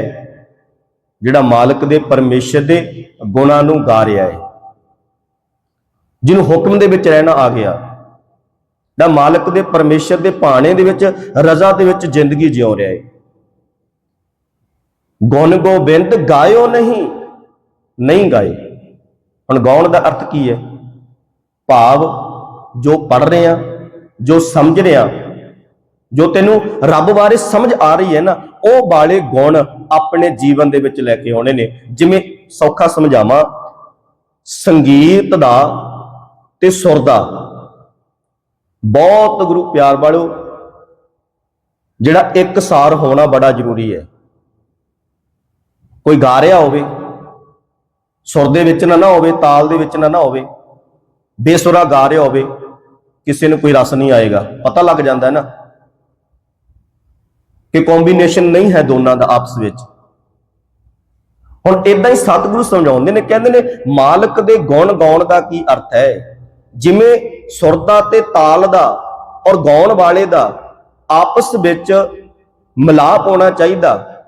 ਜਿਹੜਾ ਮਾਲਕ ਦੇ ਪਰਮੇਸ਼ਰ ਦੇ ਗੁਣਾਂ ਨੂੰ ਗਾ ਰਿਹਾ ਹੈ ਜਿਹਨੂੰ ਹੁਕਮ ਦੇ ਵਿੱਚ ਰਹਿਣਾ ਆ ਗਿਆ। ਦਾ ਮਾਲਕ ਦੇ ਪਰਮੇਸ਼ਰ ਦੇ ਭਾਣੇ ਦੇ ਵਿੱਚ, ਰਜ਼ਾ ਦੇ ਵਿੱਚ ਜ਼ਿੰਦਗੀ ਜਿਉ ਰਿਹਾ ਹੈ ਗੁਣ ਗੋਬਿੰਦ ਗਾਇਓ ਨਹੀਂ ਨਹੀਂ ਗਾਏ। ਹੁਣ ਗਾਉਣ ਦਾ ਅਰਥ ਕੀ ਹੈ ਭਾਵ ਜੋ ਪੜ ਰਹੇ ਆ, ਜੋ ਸਮਝ ਰਹੇ ਆ ਜੋ ਤੈਨੂੰ ਰੱਬ ਬਾਰੇ ਸਮਝ ਆ ਰਹੀ ਹੈ ਨਾ, ਉਹ ਵਾਲੇ ਗੁਣ ਆਪਣੇ ਜੀਵਨ ਦੇ ਵਿੱਚ ਲੈ ਕੇ ਆਉਣੇ ਨੇ। ਜਿਵੇਂ ਸੌਖਾ ਸਮਝਾਵਾਂ, ਸੰਗੀਤ ਦਾ ਤੇ ਸੁਰ ਦਾ। ਬਹੁਤ ਗੁਰੂ ਪਿਆਰ ਵਾਲੋ ਜਿਹੜਾ ਇੱਕ ਸਾਰ ਹੋਣਾ ਬੜਾ ਜ਼ਰੂਰੀ ਹੈ। ਕੋਈ ਗਾ ਰਿਹਾ ਹੋਵੇ, ਸੁਰ ਦੇ ਵਿੱਚ ਨਾ ਨਾ ਹੋਵੇ, ਤਾਲ ਦੇ ਵਿੱਚ ਨਾ ਨਾ ਹੋਵੇ, ਬੇਸੁਰਾ ਗਾ ਰਿਹਾ ਹੋਵੇ, ਕਿਸੇ ਨੂੰ ਕੋਈ ਰਸ ਨਹੀਂ ਆਏਗਾ। ਪਤਾ ਲੱਗ ਜਾਂਦਾ ਹੈ ਨਾ। ਕਿ ਕੰਬੀਨੇਸ਼ਨ ਨਹੀਂ ਹੈ ਦੋਨਾਂ ਦਾ ਆਪਸ ਵਿੱਚ। ਹੁਣ ਇਦਾਂ ਹੀ ਸਤਿਗੁਰੂ ਸਮਝਾਉਂਦੇ ਨੇ, ਕਹਿੰਦੇ ਨੇ, ਮਾਲਕ ਦੇ ਗੁਣ ਗਾਉਣ ਦਾ ਕੀ ਅਰਥ ਹੈ? ਜਿਵੇਂ ਸੁਰ ਦਾ ਤੇ ਤਾਲ ਦਾ ਔਰ ਗਾਉਣ ਵਾਲੇ ਦਾ ਆਪਸ ਵਿੱਚ ਮਿਲਾਪ ਹੋਣਾ ਚਾਹੀਦਾ।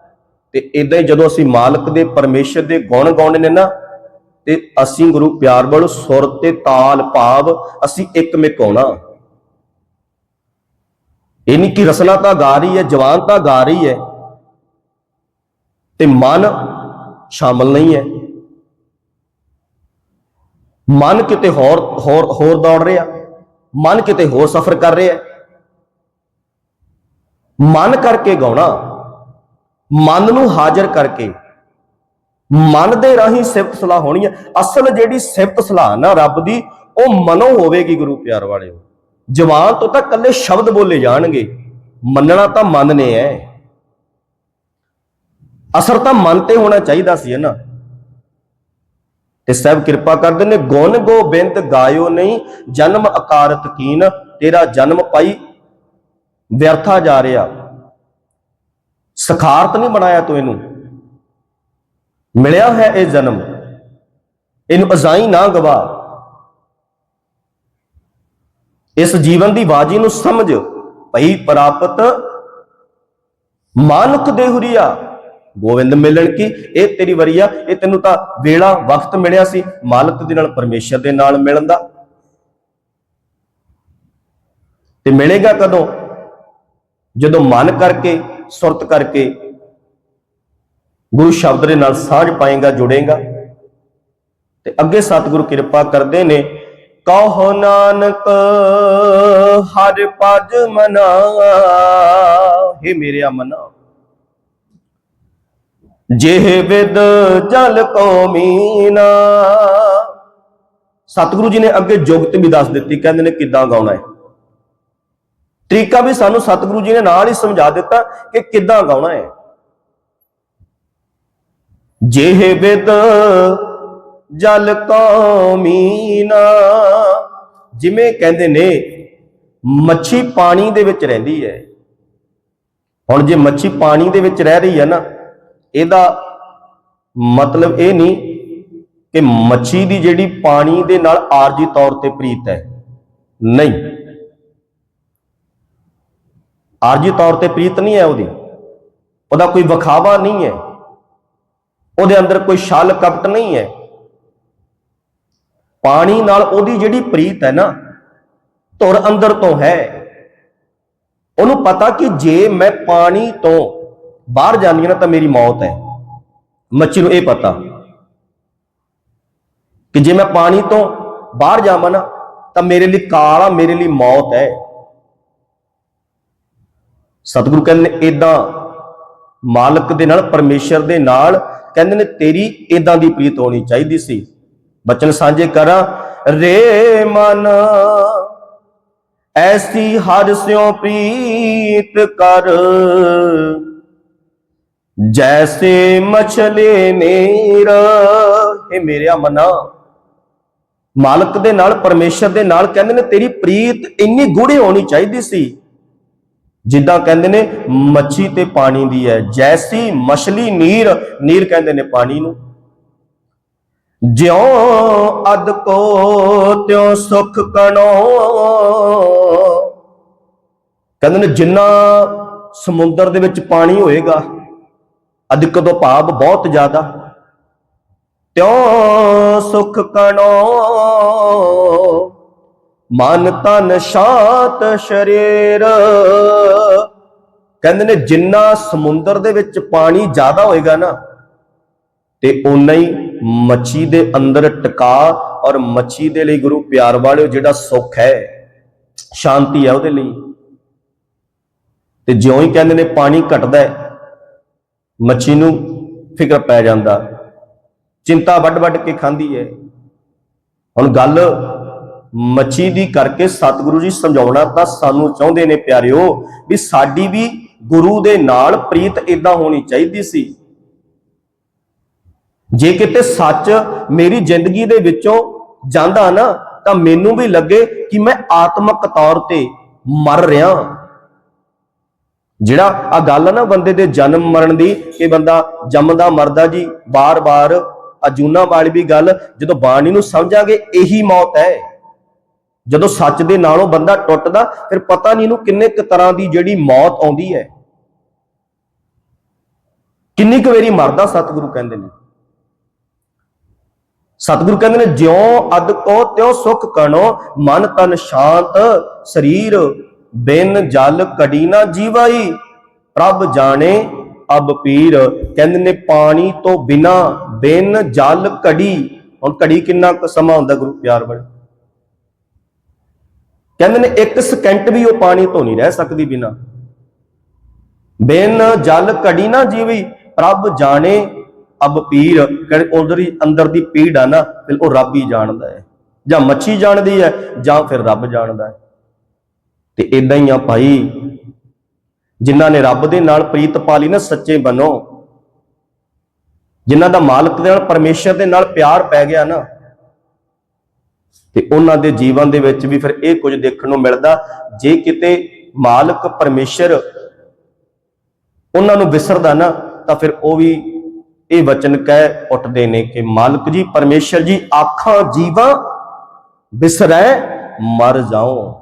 ਤੇ ਇਦਾਂ ਹੀ ਜਦੋਂ ਅਸੀਂ ਮਾਲਕ ਦੇ, ਪਰਮੇਸ਼ਰ ਦੇ ਗੁਣ ਗਾਉਣੇ ਨੇ ਨਾ, ਤੇ ਅਸੀਂ ਗੁਰੂ ਪਿਆਰ ਵੱਲੋਂ ਸੁਰ ਤੇ ਤਾਲ ਭਾਵ ਅਸੀਂ ਇੱਕ ਮਿਕ ਹੋਣਾ। ਇਹ ਨਹੀਂ ਕਿ ਰਸਨਾ ਤਾਂ ਗਾ ਰਹੀ ਹੈ ਜਵਾਨ ਤਾਂ ਗਾ ਰਹੀ ਹੈ ਤੇ ਮਨ ਸ਼ਾਮਲ ਨਹੀਂ ਹੈ ਮਨ ਕਿਤੇ ਹੋਰ ਹੋਰ ਹੋਰ ਦੌੜ ਰਿਹਾ ਮਨ ਕਿਤੇ ਹੋਰ ਸਫ਼ਰ ਕਰ ਰਿਹਾ ਮਨ ਕਰਕੇ ਗਾਉਣਾ ਮਨ ਨੂੰ ਹਾਜ਼ਰ ਕਰਕੇ ਮਨ ਦੇ ਰਾਹੀਂ ਸਿਫਤ ਸਲਾਹ ਹੋਣੀ ਹੈ ਅਸਲ ਜਿਹੜੀ ਸਿਫਤ ਸਲਾਹ ਨਾ ਰੱਬ ਦੀ ਉਹ ਮਨੋਂ ਹੋਵੇਗੀ ਗੁਰੂ ਪਿਆਰ ਵਾਲਿਓ ਜਵਾਨ ਤੋਂ ਤਾਂ ਕੱਲੇ ਸ਼ਬਦ ਬੋਲੇ ਜਾਣਗੇ। ਮੰਨਣਾ ਤਾਂ ਮਨ ਨੇ ਹੈ ਅਸਰ ਤਾਂ ਮਨ ਤੇ ਹੋਣਾ ਚਾਹੀਦਾ ਸੀ ਨਾ। ਤੇ ਸਭ ਕਿਰਪਾ ਕਰਦੇ ਨੇ, ਗੁਣ ਗੋਬਿੰਦ ਗਾਇਓ ਨਹੀਂ, ਜਨਮ ਅਕਾਰਤ ਕੀਨ, ਤੇਰਾ ਜਨਮ ਪਾਈ ਵਿਅਰਥਾ ਜਾ ਰਿਹਾ। ਸਖਾਰਤ ਨਹੀਂ ਬਣਾਇਆ ਤੂੰ ਇਹਨੂੰ। ਮਿਲਿਆ ਹੈ ਇਹ ਜਨਮ। ਇਹਨੂੰ ਅਜ਼ਾਈ ਨਾ ਗਵਾ। ਇਸ ਜੀਵਨ ਦੀ ਬਾਜੀ ਨੂੰ ਸਮਝ ਭਈ ਪ੍ਰਾਪਤ ਮਾਨੁਖ ਦੇਹੁਰੀਆ ਗੋਵਿੰਦ ਮਿਲਣ ਕੀ? ਇਹ ਤੇਰੀ ਵਰੀਆ ਇਹ ਤੈਨੂੰ ਤਾਂ ਵੇਲਾ ਵਕਤ ਮਿਲਿਆ ਸੀ। ਮਾਲਕ ਦੇ ਨਾਲ ਪਰਮੇਸ਼ਰ ਦੇ ਨਾਲ ਮਿਲਣ ਦਾ। ਤੇ ਮਿਲੇਗਾ ਕਦੋਂ? ਜਦੋਂ ਮਨ ਕਰਕੇ, ਸੁਰਤ ਕਰਕੇ ਗੁਰੂ ਸ਼ਬਦ ਦੇ ਨਾਲ ਸਾਂਝ ਪਾਏਗਾ, ਜੁੜੇਗਾ। ਤੇ ਅੱਗੇ ਸਤਿਗੁਰੂ ਕਿਰਪਾ ਕਰਦੇ ਨੇ। ਕਹੋ ਨਾਨਕ, ਹਰ ਪਜ ਮਨਾ हे ਮੇਰਿਆ ਮਨਾ ਜਿਹ ਵਿਦ ਜਲ ਕੋ ਮੀਨਾ। ਸਤਿਗੁਰੂ ਜੀ ਨੇ ਅੱਗੇ ਜੁਗਤ ਵੀ ਦੱਸ ਦਿੱਤੀ, ਕਹਿੰਦੇ ਨੇ ਕਿੱਦਾਂ ਗਾਉਣਾ ਹੈ। ਤਰੀਕਾ ਵੀ ਸਾਨੂੰ ਸਤਿਗੁਰੂ ਜੀ ਨੇ ਨਾਲ ਹੀ ਸਮਝਾ ਦਿੱਤਾ ਕਿ ਕਿੱਦਾਂ ਗਾਉਣਾ ਹੈ। ਜਿਹ ਵਿਦ ਜਲ ਕੋ ਜਿਵੇਂ ਕਹਿੰਦੇ ਨੇ, ਮੱਛੀ ਪਾਣੀ ਦੇ ਵਿੱਚ ਰਹਿੰਦੀ ਹੈ। ਹੁਣ ਜੇ ਮੱਛੀ ਪਾਣੀ ਦੇ ਵਿੱਚ ਰਹਿ ਰਹੀ ਹੈ ਨਾ, ਇਹਦਾ ਮਤਲਬ ਇਹ ਨਹੀਂ ਕਿ ਮੱਛੀ ਦੀ ਜਿਹੜੀ ਪਾਣੀ ਦੇ ਨਾਲ ਆਰਜੀ ਤੌਰ ਤੇ ਪ੍ਰੀਤ ਹੈ। ਨਹੀਂ। ਆਰਜੀ ਤੌਰ ਤੇ ਪ੍ਰੀਤ ਨਹੀਂ ਹੈ ਉਹਦੀ। ਉਹਦਾ ਕੋਈ ਵਿਖਾਵਾ ਨਹੀਂ ਹੈ। ਉਹਦੇ ਅੰਦਰ ਕੋਈ ਛਲ ਕਪਟ ਨਹੀਂ ਹੈ। ਪਾਣੀ ਨਾਲ ਉਹਦੀ ਜਿਹੜੀ ਪ੍ਰੀਤ ਹੈ ਨਾ, ਧੁਰ ਅੰਦਰ ਤੋਂ ਹੈ। ਉਹਨੂੰ ਪਤਾ ਕਿ ਜੇ ਮੈਂ ਪਾਣੀ ਤੋਂ ਬਾਹਰ ਜਾਂਦੀ ਹਾਂ ਨਾ ਤਾਂ ਮੇਰੀ ਮੌਤ ਹੈ। ਮੱਛੀ ਨੂੰ ਇਹ ਪਤਾ ਕਿ ਜੇ ਮੈਂ ਪਾਣੀ ਤੋਂ ਬਾਹਰ ਜਾਵਾਂ ਨਾ, ਤਾਂ ਮੇਰੇ ਲਈ ਕਾਲ ਆ ਮੇਰੇ ਲਈ ਮੌਤ ਹੈ। ਸਤਿਗੁਰੂ ਕਹਿੰਦੇ ਨੇ ਇਦਾਂ ਮਾਲਕ ਦੇ ਨਾਲ, ਪਰਮੇਸ਼ਰ ਦੇ ਨਾਲ ਕਹਿੰਦੇ ਨੇ, ਤੇਰੀ ਇਦਾਂ ਦੀ ਪ੍ਰੀਤ ਹੋਣੀ ਚਾਹੀਦੀ ਸੀ। ਬਚਨ ਸਾਂਝੇ ਕਰਾਂ ਰੇ ਮਨ। ਐਸੀ ਹਰ ਸਿਉ ਪ੍ਰੀਤ ਕਰ। ਜੈਸੇ ਮਛਲੇ ਨੀਰ ਇਹ ਮੇਰਿਆ ਮਨਾ ਮਾਲਕ ਦੇ ਨਾਲ, ਪਰਮੇਸ਼ਰ ਦੇ ਨਾਲ ਕਹਿੰਦੇ ਨੇ, ਤੇਰੀ ਪ੍ਰੀਤ ਇੰਨੀ ਗੂੜੀ ਹੋਣੀ ਚਾਹੀਦੀ ਸੀ। ਜਿੱਦਾਂ ਕਹਿੰਦੇ ਨੇ, ਮੱਛੀ ਤੇ ਪਾਣੀ ਦੀ ਹੈ। ਜੈਸੀ ਮਛਲੀ, ਨੀਰ ਨੀਰ ਕਹਿੰਦੇ ਨੇ ਪਾਣੀ ਨੂੰ। ਜਿਉ ਅਦ ਕੋ ਤਿਉ ਸੁਖ ਕਣੋ। ਕਹਿੰਦੇ ਨੇ ਜਿੰਨਾ ਸਮੁੰਦਰ ਦੇ ਵਿੱਚ ਪਾਣੀ ਹੋਏਗਾ ਅਧਿਕ ਤੋਂ ਭਾਵ ਬਹੁਤ ਜ਼ਿਆਦਾ। ਤਿਉ ਸੁਖ ਕਣੋ। ਮਨ ਤਨ ਸ਼ਾਂਤ ਸ਼ਰੀਰ। ਕਹਿੰਦੇ ਨੇ ਜਿੰਨਾ ਸਮੁੰਦਰ ਦੇ ਵਿੱਚ ਪਾਣੀ ਜ਼ਿਆਦਾ ਹੋਏਗਾ ਨਾ, ਤੇ ਉਨਾ ਹੀ ਮੱਛੀ ਦੇ ਅੰਦਰ ਟਿਕਾ ਔਰ ਮੱਛੀ ਦੇ ਲਈ ਗੁਰੂ ਪਿਆਰ ਵਾਲਿਓ ਜਿਹੜਾ ਸੁੱਖ ਹੈ, ਸ਼ਾਂਤੀ ਹੈ ਉਹਦੇ ਲਈ। ਤੇ ਜਿਉਂ ਹੀ ਕਹਿੰਦੇ ਨੇ ਪਾਣੀ ਘਟਦਾ ਹੈ, ਮੱਛੀ ਨੂੰ ਫਿਕਰ ਪੈ ਜਾਂਦਾ। ਚਿੰਤਾ ਵੱਡ ਵੱਡ ਕੇ ਖਾਂਦੀ ਹੈ। ਹੁਣ ਗੱਲ ਮੱਛੀ ਦੀ ਕਰਕੇ ਸਤਿਗੁਰੂ ਜੀ ਸਮਝਾਉਣਾ ਤਾਂ ਸਾਨੂੰ ਚਾਹੁੰਦੇ ਨੇ ਪਿਆਰਿਓ ਵੀ ਸਾਡੀ ਵੀ ਗੁਰੂ ਦੇ ਨਾਲ ਪ੍ਰੀਤ ਇਦਾਂ ਹੋਣੀ ਚਾਹੀਦੀ ਸੀ। ਜੇ ਕਿਤੇ ਸੱਚ ਮੇਰੀ ਜ਼ਿੰਦਗੀ ਦੇ ਵਿੱਚੋਂ ਜਾਂਦਾ ਨਾ, ਤਾਂ ਮੈਨੂੰ ਵੀ ਲੱਗੇ ਕਿ ਮੈਂ ਆਤਮਿਕ ਤੌਰ ਤੇ ਮਰ ਰਿਹਾ ਜਿਹੜਾ ਆ ਗੱਲ ਆ ਨਾ ਬੰਦੇ ਦੇ ਜਨਮ ਮਰਨ ਦੀ, ਕਿ ਬੰਦਾ ਜੰਮਦਾ ਮਰਦਾ ਜੀ ਬਾਰ-ਬਾਰ ਅਜੂਨਾ ਵਾਲੀ ਵੀ ਗੱਲ, ਜਦੋਂ ਬਾਣੀ ਨੂੰ ਸਮਝਾਂਗੇ, ਇਹੀ ਮੌਤ ਹੈ। ਜਦੋਂ ਸੱਚ ਦੇ ਨਾਲੋਂ ਬੰਦਾ ਟੁੱਟਦਾ, ਫਿਰ ਪਤਾ ਨਹੀਂ ਇਹਨੂੰ ਕਿੰਨੇ ਕੁ ਤਰ੍ਹਾਂ ਦੀ ਜਿਹੜੀ ਮੌਤ ਆਉਂਦੀ ਹੈ। ਕਿੰਨੀ ਕੁ ਵਾਰੀ ਮਰਦਾ ਸਤਿਗੁਰੂ ਕਹਿੰਦੇ ਨੇ? ਸਤਿਗੁਰੂ ਕਹਿੰਦੇ ਨੇ, ਜਿਉ ਅਦ ਕੋ ਤਿਉ ਸੁਖ ਕਣੋ ਮਨ ਤਨ ਸ਼ਾਂਤ, ਸਰੀਰ ਬਿਨ ਜਲ ਕੜੀ ਨਾ ਜੀਵਾਈ, ਪ੍ਰਭ ਜਾਣੇ ਅਬ ਪੀਰ। ਕਹਿੰਦੇ ਨੇ, ਪਾਣੀ ਤੋਂ ਬਿਨਾ ਬਿਨ ਜਲ ਕੜੀ। ਹੁਣ ਕੜੀ ਕਿੰਨਾ ਕੁ ਸਮਾਂ ਹੁੰਦਾ ਗੁਰੂ ਪਿਆਰ ਵਾਲੇ? ਕਹਿੰਦੇ ਨੇ, ਇੱਕ ਸਕਿੰਟ ਵੀ ਉਹ ਪਾਣੀ ਤੋਂ ਨਹੀਂ ਰਹਿ ਸਕਦੀ ਬਿਨਾ। ਬਿਨ ਜਲ ਕੜੀ ਨਾ ਜੀਵੀ, ਪ੍ਰਭ ਜਾਣੇ ਅਬ ਪੀਰ ਕਹਿੰਦੇ ਉਧਰ ਹੀ ਅੰਦਰ ਦੀ ਪੀੜ ਆ ਨਾ, ਫਿਰ ਉਹ ਰੱਬ ਹੀ ਜਾਣਦਾ ਹੈ। ਜਾਂ ਮੱਛੀ ਜਾਣਦੀ ਹੈ, ਜਾਂ ਫਿਰ ਰੱਬ ਜਾਣਦਾ ਹੈ। ਤੇ ਇਦਾਂ ਹੀ ਆ ਭਾਈ, ਜਿਨ੍ਹਾਂ ਨੇ ਰੱਬ ਦੇ ਨਾਲ ਪ੍ਰੀਤ ਪਾ ਲਈ ਨਾ, ਸੱਚੇ ਬਣੋ। ਜਿਨ੍ਹਾਂ ਦਾ ਮਾਲਕ ਦੇ ਨਾਲ, ਪਰਮੇਸ਼ਰ ਦੇ ਨਾਲ ਪਿਆਰ ਪੈ ਗਿਆ ਨਾ, ਤੇ ਉਹਨਾਂ ਦੇ ਜੀਵਨ ਦੇ ਵਿੱਚ ਵੀ ਫਿਰ ਇਹ ਕੁਝ ਦੇਖਣ ਨੂੰ ਮਿਲਦਾ, ਜੇ ਕਿਤੇ ਮਾਲਕ, ਪਰਮੇਸ਼ਰ ਉਹਨਾਂ ਨੂੰ ਵਿਸਰਦਾ ਨਾ, ਤਾਂ ਫਿਰ ਉਹ ਵੀ ਇਹ ਵਚਨ ਕਹਿ ਉੱਠਦੇ ਨੇ ਕਿ, ਮਾਲਕ ਜੀ, ਪਰਮੇਸ਼ਰ ਜੀ, ਆਖਾਂ, ਜੀਵਾਂ ਬਿਸਰੈ, ਮਰ ਜਾਉ।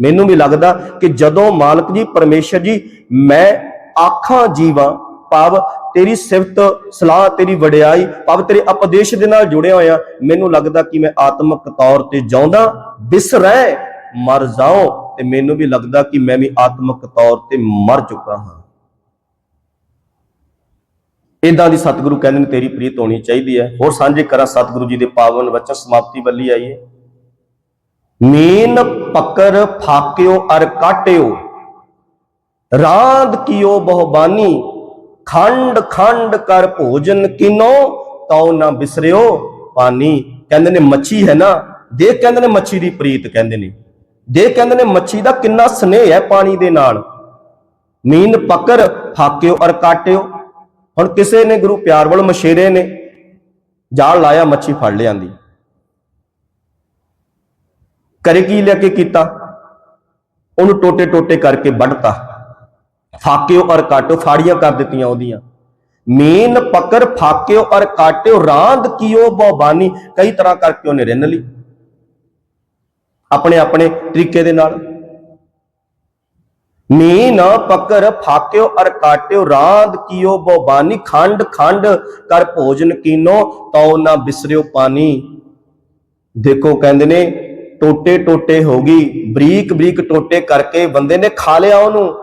ਮੈਨੂੰ ਵੀ ਲੱਗਦਾ ਕਿ ਜਦੋਂ ਮਾਲਕ ਜੀ, ਪਰਮੇਸ਼ਰ ਜੀ, ਮੈਂ ਆਖਾਂ, ਜੀਵਾਂ, ਭਾਵ ਤੇਰੀ ਸਿਫਤ, ਸਲਾਹ, ਤੇਰੀ ਵਡਿਆਈ, ਭਾਵ ਤੇਰੇ ਉਪਦੇਸ਼ ਦੇ ਨਾਲ ਜੁੜਿਆ ਹੋਇਆ, ਮੈਨੂੰ ਲੱਗਦਾ ਕਿ ਮੈਂ ਆਤਮਿਕ ਤੌਰ ਤੇ ਜਾਉਂਦਾ, ਬਿਸਰੈ, ਮਰ ਜਾਉ। ਤੇ ਮੈਨੂੰ ਵੀ ਲੱਗਦਾ ਕਿ ਮੈਂ ਵੀ ਆਤਮਿਕ ਤੌਰ ਤੇ ਮਰ ਚੁੱਕਾ ਹਾਂ। ਇਦਾਂ ਦੀ ਸਤਿਗੁਰੂ ਕਹਿੰਦੇ ਨੇ, ਤੇਰੀ ਪ੍ਰੀਤ ਹੋਣੀ ਚਾਹੀਦੀ ਹੈ। ਹੋਰ ਸਾਂਝੇ ਕਰਾਂ, ਸਤਿਗੁਰੂ ਜੀ ਦੇ ਪਾਵਨ ਵਚਨ ਸਮਾਪਤੀ ਵੱਲੀ ਆਈਏ ਮੀਨ ਪੱਕਰ ਫਾਕਿਓ ਅਰ ਕਾਟਿਓ, ਰਾਂਦ ਕੀਓ ਬਹੁਬਾਨੀ, ਖੰਡ ਖੰਡ ਕਰ ਭੋਜਨ ਕਿਨੋ, ਤਉ ਨਾ ਬਿਸਰਿਓ ਪਾਨੀ। ਕਹਿੰਦੇ ਨੇ ਮੱਛੀ ਹੈ ਨਾ, ਦੇਖ ਕਹਿੰਦੇ ਨੇ ਮੱਛੀ ਦੀ ਪ੍ਰੀਤ ਕਹਿੰਦੇ ਨੇ। ਦੇਖ ਕਹਿੰਦੇ ਨੇ ਮੱਛੀ ਦਾ ਕਿੰਨਾ ਸਨੇਹ ਹੈ ਪਾਣੀ ਦੇ ਨਾਲ। ਮੀਨ ਪਕਰ ਫਾਕਿਓ ਅਰ ਕਾਟਿਓ ਹੁਣ ਕਿਸੇ ਨੇ ਗੁਰੂ ਪਿਆਰ ਵੱਲ ਮਸ਼ੇਰੇ ਨੇ, ਜਾਲ ਲਾਇਆ, ਮੱਛੀ ਫੜ ਲਿਆਂਦੀ। ਕਰੇ ਕੀ ਲੈ ਕੇ ਕੀਤਾ? ਉਹਨੂੰ ਟੋਟੇ ਟੋਟੇ ਕਰਕੇ ਵੱਢਤਾ। ਫਾਕਿਓ ਔਰ ਕਾਟੋ ਫਾੜੀਆਂ ਕਰ ਦਿੱਤੀਆਂ ਉਹਦੀਆਂ। ਮੀਨ ਪਕਰ ਫਾਕਿਓ ਔਰ ਕਾਟਿਓ ਰਾਂਦ ਕੀਓ ਬੋਬਾਨੀ, ਕਈ ਤਰ੍ਹਾਂ ਕਰਕੇ ਉਹਨੇ ਰਿੰਨ ਲਈ। ਆਪਣੇ ਆਪਣੇ ਤਰੀਕੇ ਦੇ ਨਾਲ। ਮੀਨ ਪਕਰ ਫਾਕਿਓ ਅਰ ਕਾਟਿਓ, ਰਾਂਦ ਕੀਓ ਬੋਬਾਨੀ, ਖੰਡ ਖੰਡ ਕਰ ਭੋਜਨ ਕੀਨੋ, ਤਉ ਨਾ ਬਿਸਰਿਓ ਪਾਣੀ। ਦੇਖੋ ਕਹਿੰਦੇ ਨੇ, ਟੋਟੇ ਟੋਟੇ ਹੋ ਗਈ, ਬਰੀਕ ਬਰੀਕ ਟੋਟੇ ਕਰਕੇ ਬੰਦੇ ਨੇ ਖਾ ਲਿਆ ਉਹਨੂੰ।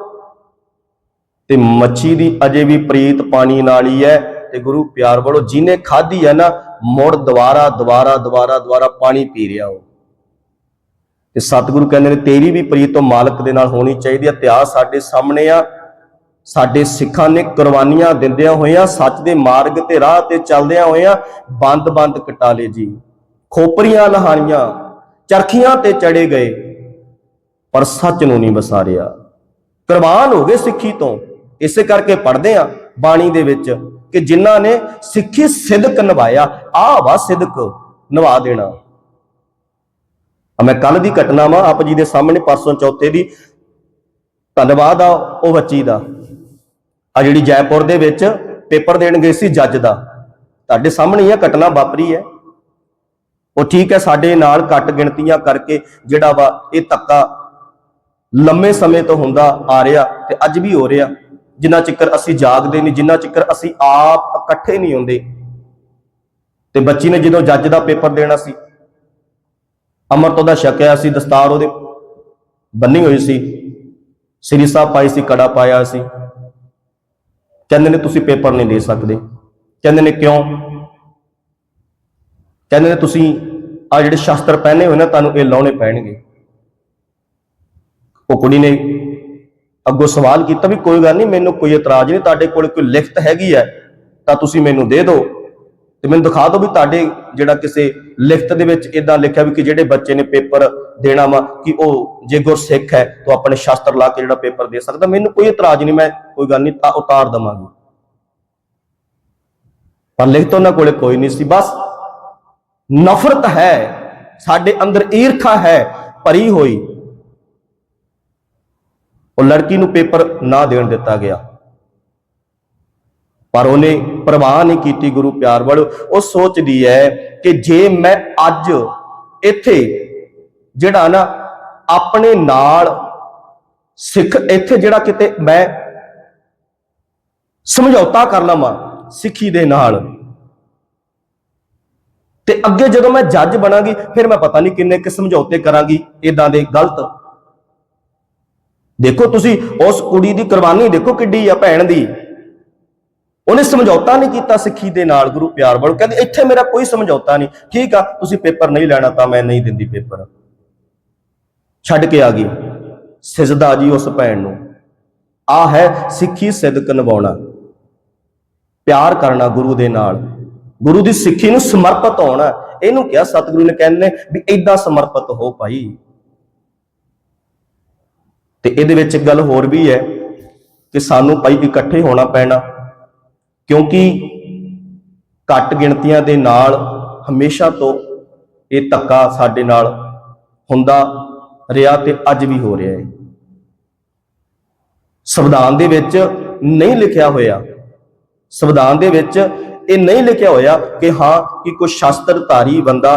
ਤੇ ਮੱਛੀ ਦੀ ਅਜੇ ਵੀ ਪ੍ਰੀਤ ਪਾਣੀ ਨਾਲ ਹੀ ਹੈ, ਤੇ ਗੁਰੂ ਪਿਆਰ ਵੱਲੋਂ ਜਿਹਨੇ ਖਾਧੀ ਹੈ ਨਾ, ਮੁੜ ਦੁਬਾਰਾ ਦੁਬਾਰਾ ਦੁਬਾਰਾ ਦੁਬਾਰਾ ਪਾਣੀ ਪੀ ਰਿਹਾ ਉਹ। ਤੇ ਸਤਿਗੁਰੂ ਕਹਿੰਦੇ ਨੇ, ਤੇਰੀ ਵੀ ਪ੍ਰੀਤ ਤੋਂ ਮਾਲਕ ਦੇ ਨਾਲ ਹੋਣੀ ਚਾਹੀਦੀ ਹੈ ਇਤਿਹਾਸ ਸਾਡੇ ਸਾਹਮਣੇ ਆ। ਸਾਡੇ ਸਿੱਖਾਂ ਨੇ ਕੁਰਬਾਨੀਆਂ ਦਿੰਦਿਆਂ ਹੋਇਆਂ, ਸੱਚ ਦੇ ਮਾਰਗ ਤੇ ਰਾਹ ਤੇ ਚੱਲਦਿਆਂ ਹੋਇਆਂ ਬੰਦ-ਬੰਦ ਕਟਾਲੇ ਜੀ। ਖੋਪਰੀਆਂ ਲਹਾਣੀਆਂ ਚਰਖੀਆਂ ਤੇ ਚੜੇ ਗਏ, ਪਰ ਸੱਚ ਨੂੰ ਨਹੀਂ ਵਸਾਰਿਆ। ਕੁਰਬਾਨ ਹੋ ਗਏ ਸਿੱਖੀ ਤੋਂ। ਇਸੇ ਕਰਕੇ ਪੜ੍ਹਦੇ ਆ ਬਾਣੀ ਦੇ ਵਿੱਚ ਕਿ ਜਿਨ੍ਹਾਂ ਨੇ ਸਿੱਖੀ ਸਿਦਕ ਨਿਭਾਇਆ, ਆਹ ਵਾ ਸਿਦਕ ਨਿਭਾ ਦੇਣਾ। ਮੈਂ ਕੱਲ ਦੀ ਘਟਨਾ ਵਾ, ਆਪ ਜੀ ਦੇ ਸਾਹਮਣੇ ਪਰਸੋਂ ਚੌਥੇ ਦੀ। ਧੰਨਵਾਦ ਆ ਉਹ ਬੱਚੀ ਦਾ। ਆ ਜਿਹੜੀ ਜੈਪੁਰ ਦੇ ਵਿੱਚ ਪੇਪਰ ਦੇਣ ਗਈ ਸੀ ਜੱਜ ਦਾ। ਤੁਹਾਡੇ ਸਾਹਮਣੇ ਇਹ ਘਟਨਾ ਵਾਪਰੀ ਹੈ। ਉਹ ਠੀਕ ਹੈ, ਸਾਡੇ ਨਾਲ ਘੱਟ ਗਿਣਤੀਆਂ ਕਰਕੇ ਜਿਹੜਾ ਵਾ ਇਹ ਧੱਕਾ ਲੰਮੇ ਸਮੇਂ ਤੋਂ ਹੁੰਦਾ ਆ ਰਿਹਾ ਤੇ ਅੱਜ ਵੀ ਹੋ ਰਿਹਾ। ਜਿੰਨਾ ਚਿਕਰ ਅਸੀਂ ਜਾਗਦੇ ਨਹੀਂ, ਜਿੰਨਾ ਚਿਕਰ ਅਸੀਂ ਆਪ ਇਕੱਠੇ ਨਹੀਂ ਹੁੰਦੇ। ਤੇ ਬੱਚੀ ਨੇ ਜਦੋਂ ਜੱਜ ਦਾ ਪੇਪਰ ਦੇਣਾ ਸੀ ਅਮਰਤ ਉਹਦਾ ਛਕਿਆ ਸੀ, ਦਸਤਾਰ ਉਹਦੇ ਬੰਨੀ ਹੋਈ ਸੀ, ਸ੍ਰੀ ਸਾਹਿਬ ਪਾਈ ਸੀ, ਕੜਾ ਪਾਇਆ ਸੀ। ਕਹਿੰਦੇ ਨੇ, ਤੁਸੀਂ ਪੇਪਰ ਨਹੀਂ ਦੇ ਸਕਦੇ। ਕਹਿੰਦੇ ਨੇ, ਕਿਉਂ? ਕਹਿੰਦੇ ਨੇ, ਤੁਸੀਂ ਆ ਜਿਹੜੇ ਸ਼ਸਤਰ ਪਹਿਨੇ ਹੋਏ ਨਾ, ਤੁਹਾਨੂੰ ਇਹ ਲਾਉਣੇ ਪੈਣਗੇ। ਉਹ ਕੁੜੀ ਨੇ ਅੱਗੋਂ ਸਵਾਲ ਕੀਤਾ ਵੀ, ਕੋਈ ਗੱਲ ਨਹੀਂ, ਮੈਨੂੰ ਕੋਈ ਇਤਰਾਜ਼ ਨਹੀਂ, ਤੁਹਾਡੇ ਕੋਲ ਕੋਈ ਲਿਖਤ ਹੈਗੀ ਹੈ, ਤਾਂ ਤੁਸੀਂ ਮੈਨੂੰ ਦੇ ਦਿਓ। ਤੇ ਮੈਨੂੰ ਦਿਖਾ ਦਿਓ ਵੀ ਤੁਹਾਡੇ ਜਿਹੜਾ ਕਿਸੇ ਲਿਖਤ ਦੇ ਵਿੱਚ ਇਦਾਂ ਲਿਖਿਆ ਵੀ ਕਿ ਜਿਹੜੇ ਬੱਚੇ ਨੇ ਪੇਪਰ ਦੇਣਾ ਵਾ, ਕਿ ਉਹ ਜੇ ਗੁਰਸਿੱਖ ਹੈ ਤਾਂ ਆਪਣੇ ਸ਼ਸਤਰ ਲਾ ਕੇ ਜਿਹੜਾ ਪੇਪਰ ਦੇ ਸਕਦਾ। ਮੈਨੂੰ ਕੋਈ ਇਤਰਾਜ਼ ਨਹੀਂ, ਮੈਂ ਕੋਈ ਗੱਲ ਨਹੀਂ, ਤਾਂ ਉਤਾਰ ਦਵਾਂਗੀ। ਪਰ ਲਿਖਤ ਉਹਨਾਂ ਕੋਲੇ ਕੋਈ ਨਹੀਂ ਸੀ। ਬਸ ਨਫ਼ਰਤ ਹੈ, ਸਾਡੇ ਅੰਦਰ ਈਰਖਾ ਹੈ, ਭਰੀ ਹੋਈ। ਉਹ ਲੜਕੀ ਨੂੰ ਪੇਪਰ ਨਾ ਦੇਣ ਦਿੱਤਾ ਗਿਆ। ਪਰ ਉਹਨੇ ਪਰਵਾਹ ਨਹੀਂ ਕੀਤੀ ਗੁਰੂ ਪਿਆਰ ਵੱਲ ਉਹ ਸੋਚਦੀ ਹੈ ਕਿ ਜੇ ਮੈਂ ਅੱਜ ਇੱਥੇ ਜਿਹੜਾ ਨਾ ਆਪਣੇ ਨਾਲ ਸਿੱਖ ਇੱਥੇ ਜਿਹੜਾ ਕਿਤੇ ਮੈਂ ਸਮਝੌਤਾ ਕਰ ਲਵਾਂ ਸਿੱਖੀ ਦੇ ਨਾਲ, ਤੇ ਅੱਗੇ ਜਦੋਂ ਮੈਂ ਜੱਜ ਬਣਾਂਗੀ, ਫਿਰ ਮੈਂ ਪਤਾ ਨਹੀਂ ਕਿੰਨੇ ਕਿ ਸਮਝੌਤੇ ਕਰਾਂਗੀ ਇਦਾਂ ਦੇ ਗਲਤ। ਦੇਖੋ ਤੁਸੀਂ ਉਸ ਕੁੜੀ ਦੀ ਕੁਰਬਾਨੀ ਦੇਖੋ ਕਿੱਡੀ ਆ, ਭੈਣ ਦੀ। ਉਹਨੇ ਸਮਝੌਤਾ ਨਹੀਂ ਕੀਤਾ ਸਿੱਖੀ ਦੇ ਨਾਲ, ਗੁਰੂ ਪਿਆਰ ਵਾਲੋ। ਕਹਿੰਦੇ, ਇੱਥੇ ਮੇਰਾ ਕੋਈ ਸਮਝੌਤਾ ਨਹੀਂ। ਠੀਕ ਆ, ਤੁਸੀਂ ਪੇਪਰ ਨਹੀਂ ਲੈਣਾ ਤਾਂ ਮੈਂ ਨਹੀਂ ਦਿੰਦੀ ਪੇਪਰ। ਛੱਡ ਕੇ ਆ ਗਈ। ਸਿਜਦਾ ਜੀ ਉਸ ਭੈਣ ਨੂੰ। ਆ ਹੈ ਸਿੱਖੀ ਸਿਦਕ ਨਿਭਾਉਣਾ। ਪਿਆਰ ਕਰਨਾ ਗੁਰੂ ਦੇ ਨਾਲ। ਗੁਰੂ ਦੀ ਸਿੱਖੀ ਨੂੰ ਸਮਰਪਿਤ ਹੋਣਾ। ਇਹਨੂੰ ਕਿਹਾ ਸਤਿਗੁਰੂ ਨੇ ਕਹਿੰਦੇ ਵੀ ਇਦਾਂ ਸਮਰਪਿਤ ਹੋ ਭਾਈ। ਤੇ ਇਹਦੇ ਵਿੱਚ ਇੱਕ ਗੱਲ ਹੋਰ ਵੀ ਹੈ ਕਿ ਸਾਨੂੰ ਭਾਈ ਇਕੱਠੇ ਹੋਣਾ ਪੈਣਾ। ਕਿਉਂਕਿ ਘੱਟ ਗਿਣਤੀਆਂ ਦੇ ਨਾਲ ਹਮੇਸ਼ਾ ਤੋਂ ਇਹ ਧੱਕਾ ਸਾਡੇ ਨਾਲ ਹੁੰਦਾ ਰਿਹਾ ਤੇ ਅੱਜ ਵੀ ਹੋ ਰਿਹਾ ਹੈ। ਸੰਵਿਧਾਨ ਦੇ ਵਿੱਚ ਨਹੀਂ ਲਿਖਿਆ ਹੋਇਆ, ਸੰਵਿਧਾਨ ਦੇ ਵਿੱਚ ਇਹ ਨਹੀਂ ਲਿਖਿਆ ਹੋਇਆ ਕਿ ਹਾਂ ਕਿ ਕੋਈ ਸ਼ਾਸਤਰਧਾਰੀ ਬੰਦਾ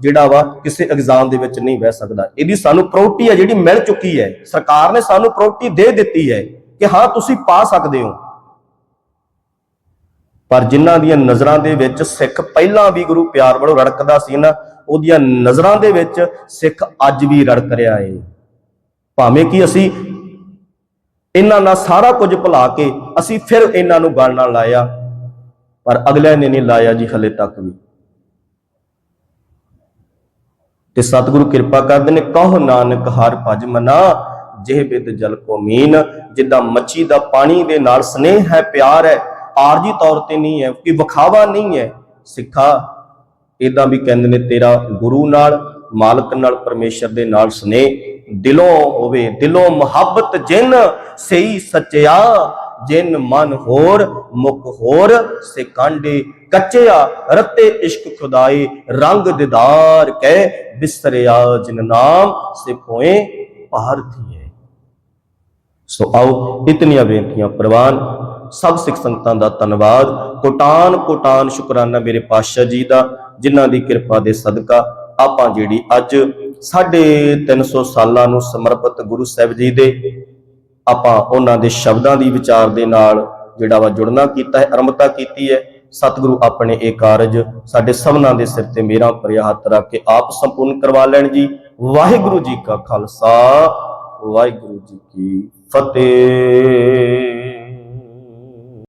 ਜਿਹੜਾ ਵਾ ਕਿਸੇ ਐਗਜ਼ਾਮ ਦੇ ਵਿੱਚ ਨਹੀਂ ਬਹਿ ਸਕਦਾ। ਇਹਦੀ ਸਾਨੂੰ ਪ੍ਰਾਪਰਟੀ ਹੈ ਜਿਹੜੀ ਮਿਲ ਚੁੱਕੀ ਹੈ। ਸਰਕਾਰ ਨੇ ਸਾਨੂੰ ਪ੍ਰਾਪਰਟੀ ਦੇ ਦਿੱਤੀ ਹੈ ਕਿ ਹਾਂ ਤੁਸੀਂ ਪਾ ਸਕਦੇ ਹੋ। ਪਰ ਜਿਨ੍ਹਾਂ ਦੀਆਂ ਨਜ਼ਰਾਂ ਦੇ ਵਿੱਚ ਸਿੱਖ ਪਹਿਲਾਂ ਵੀ ਗੁਰੂ ਪਿਆਰ ਵੱਲੋਂ ਰੜਕਦਾ ਸੀ ਨਾ, ਉਹਦੀਆਂ ਨਜ਼ਰਾਂ ਦੇ ਵਿੱਚ ਸਿੱਖ ਅੱਜ ਵੀ ਰੜਕ ਰਿਹਾ ਏ। ਭਾਵੇਂ ਕਿ ਅਸੀਂ ਇਹਨਾਂ ਨਾਲ ਸਾਰਾ ਕੁਝ ਭੁਲਾ ਕੇ ਅਸੀਂ ਫਿਰ ਇਹਨਾਂ ਨੂੰ ਗੱਲ ਨਾਲ ਲਾਇਆ, ਪਰ ਅਗਲੇ ਨੇ ਨਹੀਂ ਲਾਇਆ ਜੀ ਹਲੇ ਤੱਕ ਵੀ। ਤੇ ਸਤਿਗੁਰੂ ਕਿਰਪਾ ਕਰਦੇ ਨੇ, ਕਹੋ ਨਾਨਕ ਹਰ ਭਜ ਮਨਾ, ਜਿਹ ਬਿਦ ਜਲ ਕੋ ਮੀਨ, ਜਿੱਦਾਂ ਮੱਛੀ ਦਾ ਪਾਣੀ ਦੇ ਨਾਲ ਸਨੇਹ ਹੈ, ਪਿਆਰ ਹੈ ਆਰਜੀ ਤੌਰ ਤੇ ਨਹੀਂ ਹੈ, ਕਿ ਵਿਖਾਵਾ ਨਹੀਂ ਹੈ। ਸਿੱਖਾ ਇਦਾਂ ਵੀ ਕਹਿੰਦੇ ਨੇ, ਤੇਰਾ ਗੁਰੂ ਨਾਲ, ਮਾਲਕ ਨਾਲ, ਪਰਮੇਸ਼ਰ ਦੇ ਨਾਲ ਸਨੇਹ ਦਿਲੋਂ ਹੋਵੇ। ਦਿਲੋਂ ਮੁਹੱਬਤ ਜਿਨ ਸਹੀ ਸੱਚਿਆ, ਜਿਨ ਮਨ ਹੋਰ, ਮੁਖ ਹੋਰ, ਸੇ ਕਾਂਡੇ ਕੱਚਿਆ, ਰਤੇ ਇਸ਼ਕ ਖੁਦਾਏ, ਰੰਗ ਦਿਦਾਰ ਕਹਿ, ਬਿਸਰਿਆ ਜਿਨ ਨਾਮ, ਸੇ ਪੋਏ ਭਾਰਤੀਏ ਸੋ ਆਓ, ਇਤਨੀਆਂ ਬੇਨਤੀਆਂ ਪ੍ਰਵਾਨ ਸਭ ਸਿੱਖ ਸੰਗਤਾਂ ਦਾ ਧੰਨਵਾਦ। ਕੋਟਾਨ ਕੋਟਾਨ ਸ਼ੁਕਰਾਨਾ ਮੇਰੇ ਪਾਤਸ਼ਾਹ ਜੀ ਦਾ, ਜਿਨ੍ਹਾਂ ਦੀ ਕਿਰਪਾ ਦੇ ਸਦਕਾ ਆਪਾਂ ਜਿਹੜੀ ਅੱਜ ਸਾਢੇ 300 ਸਾਲਾਂ ਨੂੰ ਸਮਰਪਿਤ ਗੁਰੂ ਸਾਹਿਬ ਜੀ ਦੇ ਆਪਾਂ ਉਹਨਾਂ ਦੇ ਸ਼ਬਦਾਂ ਦੀ ਵਿਚਾਰ ਦੇ ਨਾਲ ਜਿਹੜਾ ਵਾ ਜੁੜਨਾ ਕੀਤਾ ਹੈ ਅਰੰਭਤਾ ਕੀਤੀ ਹੈ। ਸਤਿਗੁਰੂ ਆਪਣੇ ਇਹ ਕਾਰਜ ਸਾਡੇ ਸਭਨਾਂ ਦੇ ਸਿਰ ਤੇ ਮੇਰਾ ਭਰਿਆ ਹੱਥ ਰੱਖ ਕੇ ਆਪ ਸੰਪੂਰਨ ਕਰਵਾ ਲੈਣ ਜੀ। ਵਾਹਿਗੁਰੂ ਜੀ ਕਾ ਖਾਲਸਾ, ਵਾਹਿਗੁਰੂ ਜੀ ਕੀ ਫਤਿਹ।